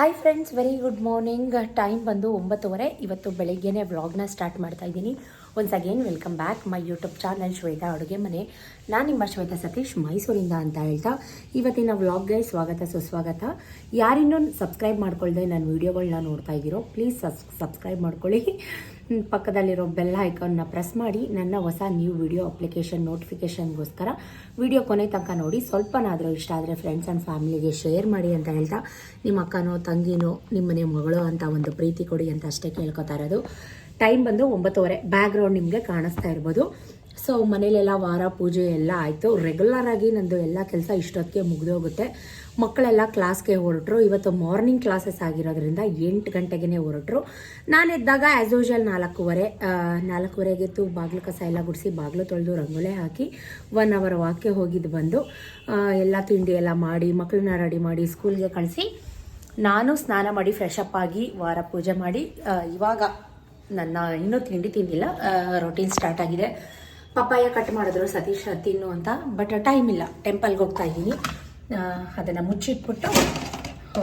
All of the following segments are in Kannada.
Hi friends very good morning time ಬಂದು ಒಂಬತ್ತುವರೆ. ಇವತ್ತು ಬೆಳಿಗ್ಗೆನೇ ವ್ಲಾಗ್ನ ಸ್ಟಾರ್ಟ್ ಮಾಡ್ತಾ ಇದ್ದೀನಿ. Once again welcome back my YouTube channel Shweta ಅಡುಗೆ ಮನೆ. ನಾನು ನಿಮ್ಮ ಶ್ವೇತಾ ಸತೀಶ್, ಮೈಸೂರಿಂದ ಅಂತ ಹೇಳ್ತಾ, ಇವತ್ತಿನ ವ್ಲಾಗ್ಗೆ ಸ್ವಾಗತ, ಸುಸ್ವಾಗತ. ಯಾರಿನ್ನೂ ಸಬ್ಸ್ಕ್ರೈಬ್ ಮಾಡ್ಕೊಳ್ದೆ ನನ್ನ ವೀಡಿಯೋಗಳನ್ನ ನೋಡ್ತಾ ಇದ್ದೀರೋ ಪ್ಲೀಸ್ ಸಬ್ಸ್ ಸಬ್ಸ್ಕ್ರೈಬ್ ಮಾಡ್ಕೊಳ್ಳಿ. ಪಕ್ಕದಲ್ಲಿರೋ ಬೆಲ್ ಐಕಾನ್ನ ಪ್ರೆಸ್ ಮಾಡಿ, ನನ್ನ ಹೊಸ ನ್ಯೂ ವಿಡಿಯೋ ಅಪ್ಲಿಕೇಶನ್ ನೋಟಿಫಿಕೇಶನ್ಗೋಸ್ಕರ ವಿಡಿಯೋ ಕೊನೆ ತನಕ ನೋಡಿ, ಸ್ವಲ್ಪನಾದರೂ ಇಷ್ಟ ಆದರೆ ಫ್ರೆಂಡ್ಸ್ ಆ್ಯಂಡ್ ಫ್ಯಾಮಿಲಿಗೆ ಶೇರ್ ಮಾಡಿ ಅಂತ ಹೇಳ್ತಾ, ನಿಮ್ಮ ಅಕ್ಕನೋ, ತಂಗಿನೋ, ನಿಮ್ಮನೆ ಮಗಳು ಅಂತ ಒಂದು ಪ್ರೀತಿ ಕೊಡಿ ಅಂತ ಅಷ್ಟೇ ಕೇಳ್ಕೊತಾ ಇರೋದು. ಟೈಮ್ ಬಂದು ಒಂಬತ್ತುವರೆ ಬ್ಯಾಕ್ಗ್ರೌಂಡ್ ನಿಮಗೆ ಕಾಣಿಸ್ತಾ ಇರ್ಬೋದು. ಸೊ ಮನೇಲೆಲ್ಲ ವಾರ, ಪೂಜೆ ಎಲ್ಲ ಆಯಿತು. ರೆಗ್ಯುಲರ್ ಆಗಿ ನಂದು ಎಲ್ಲ ಕೆಲಸ ಇಷ್ಟೊತ್ತಿಗೆ ಮುಗಿದೋಗುತ್ತೆ. ಮಕ್ಕಳೆಲ್ಲ ಕ್ಲಾಸ್ಗೆ ಹೊರಟರು. ಇವತ್ತು ಮಾರ್ನಿಂಗ್ ಕ್ಲಾಸಸ್ ಆಗಿರೋದ್ರಿಂದ ಎಂಟು ಗಂಟೆಗೆ ಹೊರಟರು. ನಾನು ಎದ್ದಾಗ ಆ್ಯಸ್ ಯೂಶಲ್ ನಾಲ್ಕೂವರೆ ನಾಲ್ಕೂವರೆಗೆ ಎದ್ದು ಬಾಗಿಲು ಕಸ ಎಲ್ಲ ಗುಡಿಸಿ ಬಾಗಿಲು ತೊಳೆದು ರಂಗೋಲೆ ಹಾಕಿ ಒನ್ ಅವರ್ ವಾಕ್ಗೆ ಹೋಗಿದ್ದು ಬಂದು ಎಲ್ಲ ತಿಂಡಿ ಎಲ್ಲ ಮಾಡಿ ಮಕ್ಕಳನ್ನ ರೆಡಿ ಮಾಡಿ ಸ್ಕೂಲ್ಗೆ ಕಳಿಸಿ ನಾನು ಸ್ನಾನ ಮಾಡಿ ಫ್ರೆಶ್ ಅಪ್ ಆಗಿ ವಾರ ಪೂಜೆ ಮಾಡಿ ಇವಾಗ ನನ್ನ ಇನ್ನೂ ತಿಂಡಿ ತಿಂದಿಲ್ಲ ರೊಟೀನ್ ಸ್ಟಾರ್ಟ್ ಆಗಿದೆ. ಪಪ್ಪಾಯ ಕಟ್ ಮಾಡಿದ್ರು, ಸತೀಶ್ ತಿನ್ನು ಅಂತ ಬಟ್ ಟೈಮ್ ಇಲ್ಲ. ಟೆಂಪಲ್ಗೆ ಹೋಗ್ತಾ ಇದ್ದೀನಿ. ಅದನ್ನು ಮುಚ್ಚಿಟ್ಬಿಟ್ಟು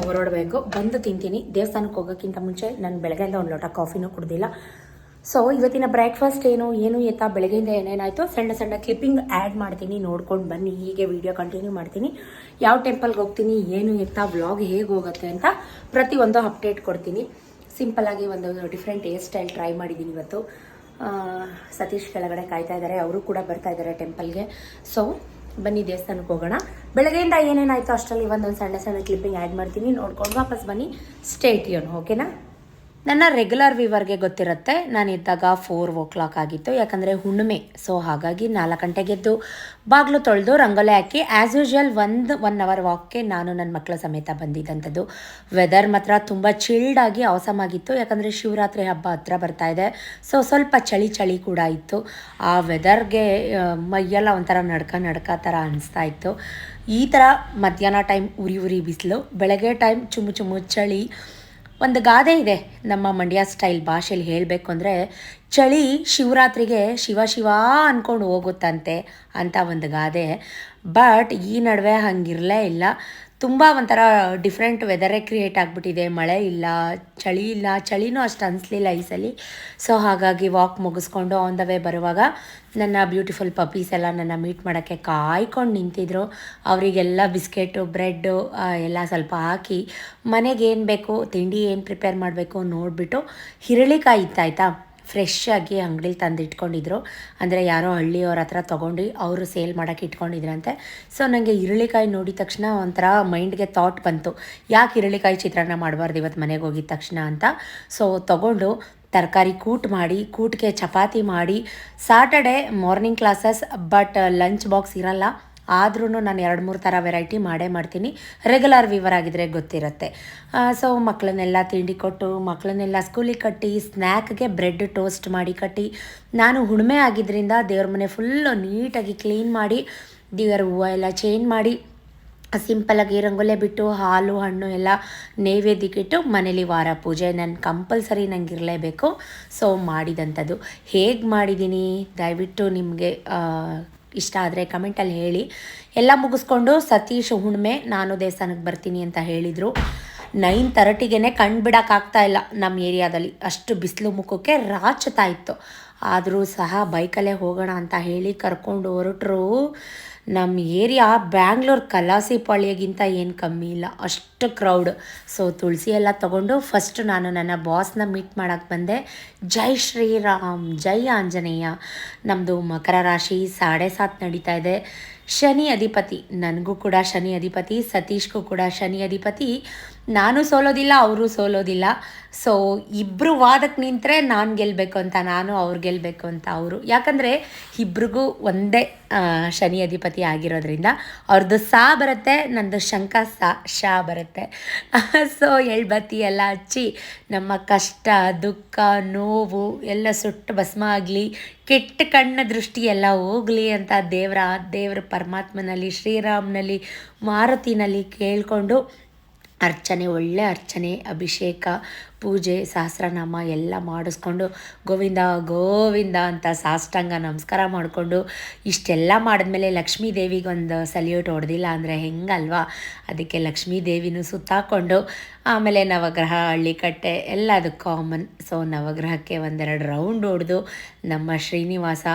ಹೊರಡಬೇಕು. ಬಂದು ತಿಂತೀನಿ. ದೇವಸ್ಥಾನಕ್ಕೆ ಹೋಗೋಕ್ಕಿಂತ ಮುಂಚೆ ನಾನು ಬೆಳಗ್ಗೆಯಿಂದ ಒಂದು ಲೋಟ ಕಾಫಿನೂ ಕುಡ್ದಿಲ್ಲ. ಸೊ ಇವತ್ತಿನ ಬ್ರೇಕ್ಫಾಸ್ಟ್ ಏನು ಏನು ಎತ್ತ ಬೆಳಗ್ಗೆಯಿಂದ ಏನೇನಾಯಿತು? ಸಣ್ಣ ಸಣ್ಣ ಕ್ಲಿಪ್ಪಿಂಗ್ ಆ್ಯಡ್ ಮಾಡ್ತೀನಿ. ನೋಡ್ಕೊಂಡು ಬನ್ನಿ. ಹೀಗೆ ವಿಡಿಯೋ ಕಂಟಿನ್ಯೂ ಮಾಡ್ತೀನಿ. ಯಾವ ಟೆಂಪಲ್ಗೆ ಹೋಗ್ತೀನಿ? ಏನು ಎತ್ತ ವ್ಲಾಗ್ ಹೇಗೆ ಹೋಗುತ್ತೆ ಅಂತ ಪ್ರತಿಯೊಂದು ಅಪ್ಡೇಟ್ ಕೊಡ್ತೀನಿ. ಸಿಂಪಲ್ ಆಗಿ ಒಂದು ಡಿಫ್ರೆಂಟ್ ಹೇರ್ ಸ್ಟೈಲ್ ಟ್ರೈ ಮಾಡಿದ್ದೀನಿ ಇವತ್ತು. ಸತೀಶ್ ಕೆಳಗಡೆ ಕಾಯ್ತಾ ಇದ್ದಾರೆ ಅವರು ಕೂಡ ಬರ್ತಾ ಇದ್ದಾರೆ ಟೆಂಪಲ್ಗೆ ಸೊ ಬನ್ನಿ ದೇವಸ್ಥಾನಕ್ಕೆ ಹೋಗೋಣ. ಬೆಳಗ್ಗೆಯಿಂದ ಏನೇನಾಯಿತು ಅಷ್ಟರಲ್ಲಿ ಒಂದೊಂದು ಸಣ್ಣ ಸಣ್ಣ ಕ್ಲಿಪ್ಪಿಂಗ್ ಆ್ಯಡ್ ಮಾಡ್ತೀನಿ. ನೋಡ್ಕೊಂಡು ವಾಪಸ್ ಬನ್ನಿ. ಸ್ಟೇಟ್ ಯೂನ್ ಓಕೆನಾ ನನ್ನ ರೆಗ್ಯುಲರ್ ವಿವರ್ಗೆ ಗೊತ್ತಿರುತ್ತೆ, ನಾನು ಇದ್ದಾಗ ಫೋರ್ ಓ ಕ್ಲಾಕ್ ಆಗಿತ್ತು. ಯಾಕಂದರೆ ಹುಣ್ಣಿಮೆ ಸೊ ಹಾಗಾಗಿ ನಾಲ್ಕು ಗಂಟೆಗೆದ್ದು ಬಾಗಿಲು ತೊಳೆದು ರಂಗೋಲಿ ಹಾಕಿ ಆ್ಯಸ್ ಯೂಶ್ವಲ್ ಒಂದು ಒನ್ ಅವರ್ ವಾಕ್ಗೆ ನಾನು ನನ್ನ ಮಕ್ಕಳ ಸಮೇತ ಬಂದಿದ್ದಂಥದ್ದು. ವೆದರ್ ಮಾತ್ರ ತುಂಬ ಚಿಲ್ಡಾಗಿ ಅವಸಮ್ ಆಗಿತ್ತು. ಯಾಕಂದರೆ ಶಿವರಾತ್ರಿ ಹಬ್ಬ ಹತ್ರ ಬರ್ತಾ ಇದೆ ಸೊ ಸ್ವಲ್ಪ ಚಳಿ ಚಳಿ ಕೂಡ ಇತ್ತು. ಆ ವೆದರ್ಗೆ ಮೈಯೆಲ್ಲ ಒಂಥರ ನಡ್ಕ ನಡ್ಕ ಥರ ಅನಿಸ್ತಾ ಇತ್ತು. ಈ ಥರ ಮಧ್ಯಾಹ್ನ ಟೈಮ್ ಉರಿ ಉರಿ ಬಿಸಿಲು, ಬೆಳಗ್ಗೆ ಟೈಮ್ ಚುಮ್ಮು ಚುಮ್ಮು ಚಳಿ ಒಂದು ಗಾದೆ ಇದೆ. ನಮ್ಮ ಮಂಡ್ಯ ಸ್ಟೈಲ್ ಭಾಷೆಯಲ್ಲಿ ಹೇಳಬೇಕು ಅಂದರೆ, ಚಳಿ ಶಿವರಾತ್ರಿಗೆ ಶಿವ ಶಿವ ಅಂದ್ಕೊಂಡು ಹೋಗುತ್ತಂತೆ ಅಂತ ಒಂದು ಗಾದೆ. ಬಟ್ ಈ ನಡುವೆ ಹಂಗಿರಲೇ ಇಲ್ಲ. ತುಂಬ ಒಂಥರ ಡಿಫ್ರೆಂಟ್ ವೆದರೇ ಕ್ರಿಯೇಟ್ ಆಗಿಬಿಟ್ಟಿದೆ. ಮಳೆ ಇಲ್ಲ, ಚಳಿ ಇಲ್ಲ, ಚಳಿನೂ ಅಷ್ಟು ಅನಿಸ್ಲಿಲ್ಲ ಈ ಸಲ. ಸೊ ಹಾಗಾಗಿ ವಾಕ್ ಮುಗಿಸ್ಕೊಂಡು ಆನ್ ದ ವೇ ಬರುವಾಗ ನನ್ನ ಬ್ಯೂಟಿಫುಲ್ ಪಪ್ಪೀಸ್ ಎಲ್ಲ ನನ್ನ ಮೀಟ್ ಮಾಡೋಕ್ಕೆ ಕಾಯ್ಕೊಂಡು ನಿಂತಿದ್ರು. ಅವರಿಗೆಲ್ಲ ಬಿಸ್ಕೆಟು, ಬ್ರೆಡ್ಡು ಎಲ್ಲ ಸ್ವಲ್ಪ ಹಾಕಿ ಮನೆಗೆ ಏನು ಬೇಕು, ತಿಂಡಿ ಏನು ಪ್ರಿಪೇರ್ ಮಾಡಬೇಕು ನೋಡಿಬಿಟ್ಟು ಹಿರಳಿಕಾಯಿ ಇತ್ತಾಯ್ತಾ ಫ್ರೆಶ್ ಆಗಿ ಅಂಗಡಿಲಿ ತಂದು ಇಟ್ಕೊಂಡಿದ್ರು ಅಂದರೆ ಯಾರೋ ಹಳ್ಳಿಯವ್ರ ಹತ್ರ ತೊಗೊಂಡು ಅವರು ಸೇಲ್ ಮಾಡೋಕೆ ಇಟ್ಕೊಂಡಿದ್ರಂತೆ. ಸೊ ನನಗೆ ಈರುಳ್ಳಿಕಾಯಿ ನೋಡಿದ ತಕ್ಷಣ ಒಂಥರ ಮೈಂಡ್ಗೆ ಥಾಟ್ ಬಂತು. ಯಾಕೆ ಈರುಳ್ಳಿಕಾಯಿ ಚಿತ್ರಾನ್ನ ಮಾಡಬಾರ್ದು ಇವತ್ತು ಮನೆಗೆ ಹೋಗಿದ ತಕ್ಷಣ ಅಂತ. ಸೊ ತೊಗೊಂಡು ತರಕಾರಿ ಕೂಟ್ ಮಾಡಿ, ಕೂಟ್ಗೆ ಚಪಾತಿ ಮಾಡಿ Saturday morning classes but lunch box ಇರಲ್ಲ. ಆದ್ರೂ ನಾನು ಎರಡು ಮೂರು ಥರ ವೆರೈಟಿ ಮಾಡೇ ಮಾಡ್ತೀನಿ. ರೆಗ್ಯುಲರ್ ವಿವರ್ ಆಗಿದ್ರೆ ಗೊತ್ತಿರುತ್ತೆ. ಸೊ ಮಕ್ಕಳನ್ನೆಲ್ಲ ತಿಂಡಿ ಕೊಟ್ಟು ಮಕ್ಕಳನ್ನೆಲ್ಲ ಸ್ಕೂಲಿಗೆ ಕಟ್ಟಿ ಸ್ನ್ಯಾಕ್ಗೆ ಬ್ರೆಡ್ ಟೋಸ್ಟ್ ಮಾಡಿ ಕಟ್ಟಿ, ನಾನು ಹುಣ್ಮೆ ಆಗಿದ್ದರಿಂದ ದೇವ್ರ ಮನೆ ಫುಲ್ಲು ನೀಟಾಗಿ ಕ್ಲೀನ್ ಮಾಡಿ, ದೇವರ ಹೂವು ಎಲ್ಲ ಚೇಂಜ್ ಮಾಡಿ ಸಿಂಪಲಾಗಿ ರಂಗೋಲೆ ಬಿಟ್ಟು, ಹಾಲು, ಹಣ್ಣು ಎಲ್ಲ ನೈವೇದ್ಯಕ್ಕಿಟ್ಟು ಮನೇಲಿ ವಾರ ಪೂಜೆ ನಾನು ಕಂಪಲ್ಸರಿ ನಂಗೆ ಇರಲೇಬೇಕು. ಸೊ ಮಾಡಿದಂಥದ್ದು. ಹೇಗೆ ಮಾಡಿದ್ದೀನಿ? ದಯವಿಟ್ಟು ನಿಮಗೆ ಇಷ್ಟ ಆದರೆ ಕಮೆಂಟಲ್ಲಿ ಹೇಳಿ. ಎಲ್ಲ ಮುಗಿಸ್ಕೊಂಡು ಸತೀಶ್ ಹುಣ್ಮೆ ನಾನು ದೇವಸ್ಥಾನಕ್ಕೆ ಬರ್ತೀನಿ ಅಂತ ಹೇಳಿದರು. ನೈನ್ ತರ್ಟಿಗೆ ಕಣ್ಣು ಬಿಡೋಕ್ಕಾಗ್ತಾ ಇಲ್ಲ ನಮ್ಮ ಏರಿಯಾದಲ್ಲಿ. ಅಷ್ಟು ಬಿಸಿಲು ಮುಖಕ್ಕೆ ರಾಚುತ್ತಾ ಇತ್ತು. ಆದರೂ ಸಹ ಬೈಕಲ್ಲೇ ಹೋಗೋಣ ಅಂತ ಹೇಳಿ ಕರ್ಕೊಂಡು ಹೊರಟರು. ನಮ್ಮ ಏರಿಯಾ ಬ್ಯಾಂಗ್ಳೂರ್ ಕಲಾಸಿಪಾಳ್ಯಗಿಂತ ಏನು ಕಮ್ಮಿ ಇಲ್ಲ, ಅಷ್ಟು ಕ್ರೌಡ್ ಸೊ ತುಳಸಿ ಎಲ್ಲ ತೊಗೊಂಡು ಫಸ್ಟ್ ನಾನು ನನ್ನ ಬಾಸ್ನ ಮೀಟ್ ಮಾಡೋಕ್ಕೆ ಬಂದೆ. ಜೈ ಶ್ರೀರಾಮ್, ಜೈ ಆಂಜನೇಯ. ನಮ್ಮದು ಮಕರ ರಾಶಿ ಸಾಡೆ ಸಾತ್ ನಡೀತಾ ಇದೆ. ಶನಿ ಅಧಿಪತಿ. ನನಗೂ ಕೂಡ ಶನಿ ಅಧಿಪತಿ, ಸತೀಶ್ಗೂ ಕೂಡ ಶನಿ ಅಧಿಪತಿ. ನಾನು ಸೋಲೋದಿಲ್ಲ, ಅವರು ಸೋಲೋದಿಲ್ಲ. ಸೊ ಇಬ್ಬರು ವಾದಕ್ಕೆ ನಿಂತರೆ ನಾನು ಗೆಲ್ಲಬೇಕು ಅಂತ, ನಾನು ಅವ್ರು ಗೆಲ್ಲಬೇಕು ಅಂತ ಅವರು. ಯಾಕಂದರೆ ಇಬ್ರಿಗೂ ಒಂದೇ ಶನಿ ಅಧಿಪತಿ ಆಗಿರೋದ್ರಿಂದ ಅವ್ರದ್ದು ಸಾ ಬರುತ್ತೆ, ನಂದು ಶಂಕ ಸಾ, ಶಾ ಬರುತ್ತೆ. ಸೊ ಎಳ್ಬತ್ತಿ ಎಲ್ಲ ಹಚ್ಚಿ, ನಮ್ಮ ಕಷ್ಟ, ದುಃಖ, ನೋವು ಎಲ್ಲ ಸುಟ್ಟು ಭಸ್ಮ ಆಗಲಿ ಕೆಟ್ಟ ಕಣ್ಣ ದೃಷ್ಟಿ ಎಲ್ಲ ಹೋಗಲಿ ಅಂತ ದೇವರ ದೇವರ ಪರಮಾತ್ಮನಲ್ಲಿ, ಶ್ರೀರಾಮ್ನಲ್ಲಿ, ಮಾರುತಿನಲ್ಲಿ ಕೇಳಿಕೊಂಡು ಅರ್ಚನೆ, ಒಳ್ಳೆ ಅರ್ಚನೆ, ಅಭಿಷೇಕ ಪೂಜೆ, ಸಹಸ್ರನಾಮ ಎಲ್ಲ ಮಾಡಿಸ್ಕೊಂಡು ಗೋವಿಂದ ಗೋವಿಂದ ಅಂತ ಸಾಷ್ಟಾಂಗ ನಮಸ್ಕಾರ ಮಾಡಿಕೊಂಡು ಇಷ್ಟೆಲ್ಲ ಮಾಡಿದ್ಮೇಲೆ ಲಕ್ಷ್ಮೀ ದೇವಿಗೆ ಒಂದು ಸಲ್ಯೂಟ್ ಹೊಡೆದಿಲ್ಲ ಅಂದರೆ ಹೆಂಗಲ್ವಾ? ಅದಕ್ಕೆ ಲಕ್ಷ್ಮೀ ದೇವಿನೂ ಸುತ್ತಾಕೊಂಡು ಆಮೇಲೆ ನವಗ್ರಹ, ಹಳ್ಳಿಕಟ್ಟೆ ಎಲ್ಲ ಅದು ಕಾಮನ್ ಸೊ ನವಗ್ರಹಕ್ಕೆ ಒಂದೆರಡು ರೌಂಡ್ ಹೊಡೆದು ನಮ್ಮ ಶ್ರೀನಿವಾಸ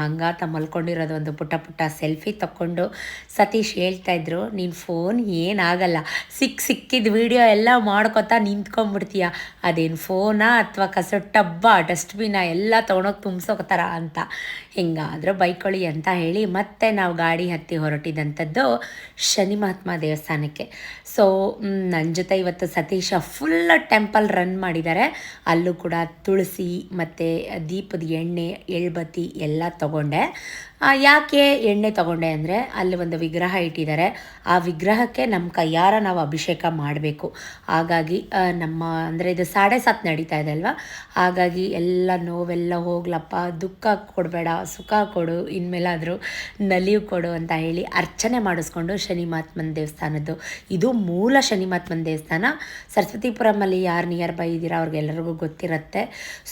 ಹಂಗಾತ ಮಲ್ಕೊಂಡಿರೋದು ಒಂದು ಪುಟ್ಟ ಪುಟ್ಟ ಸೆಲ್ಫಿ ತಕ್ಕೊಂಡು ಸತೀಶ್ ಹೇಳ್ತಾ ಇದ್ರು, ನೀನು ಫೋನ್ ಏನಾಗಲ್ಲ ಸಿಕ್ ಸಿಕ್ಕಿದ ವಿಡಿಯೋ ಎಲ್ಲ ಮಾಡ್ಕೊತಾ ನಿಂತ್ಕೊಂಡ್ಬಿಡ್ತೀಯ? ಅದೇನು ಫೋನಾ ಅಥವಾ ಕಸ ಟಬ್ಬ ಡಸ್ಟ್ಬಿನ್ನ ಎಲ್ಲ ತೊಗೊಂಡೋಗಿ ತುಂಬಿಸೋಕ್ತಾರ ಅಂತ. ಹಿಂಗಾದ್ರೆ ಬೈಕೊಳ್ಳಿ ಅಂತ ಹೇಳಿ ಮತ್ತೆ ನಾವು ಗಾಡಿ ಹತ್ತಿ ಹೊರಟಿದಂಥದ್ದು ಶನಿ ಮಹಾತ್ಮ ದೇವಸ್ಥಾನಕ್ಕೆ. ಸೊ ನನ್ನ ಜೊತೆ ಇವತ್ತು ಸತೀಶ ಫುಲ್ ಟೆಂಪಲ್ ರನ್ ಮಾಡಿದ್ದಾರೆ ಅಲ್ಲೂ ಕೂಡ ತುಳಸಿ ಮತ್ತು ದೀಪದ ಎಣ್ಣೆ, ಎಳ್ಬತ್ತಿ ಎಲ್ಲ ತಗೊಂಡೆ. ಯಾಕೆ ಎಣ್ಣೆ ತಗೊಂಡೆ ಅಂದರೆ ಅಲ್ಲಿ ಒಂದು ವಿಗ್ರಹ ಇಟ್ಟಿದ್ದಾರೆ. ಆ ವಿಗ್ರಹಕ್ಕೆ ನಮ್ಮ ಕೈಯಾರ ನಾವು ಅಭಿಷೇಕ ಮಾಡಬೇಕು. ಹಾಗಾಗಿ ನಮ್ಮ ಅಂದರೆ ಇದು ಸಾಡೆ ಸಾತ್ ನಡೀತಾ ಇದೆ ಅಲ್ವಾ? ಹಾಗಾಗಿ ಎಲ್ಲ ನೋವೆಲ್ಲ ಹೋಗ್ಲಪ್ಪ, ದುಃಖ ಕೊಡಬೇಡ ಸುಖ ಕೊಡು, ಇನ್ಮೇಲಾದರೂ ನಲಿಯು ಕೊಡು ಅಂತ ಹೇಳಿ ಅರ್ಚನೆ ಮಾಡಿಸ್ಕೊಂಡು ಶನಿ ಮಹಾತ್ಮನ ದೇವಸ್ಥಾನದ್ದು. ಇದು ಮೂಲ ಶನಿ ಮಹಾತ್ಮನ ದೇವಸ್ಥಾನ. ಸರಸ್ವತಿಪುರಮಲ್ಲಿ ಯಾರು ನಿಯರ್ ಬೈ ಇದ್ದೀರಾ ಅವ್ರಿಗೆಲ್ಲರಿಗೂ ಗೊತ್ತಿರುತ್ತೆ.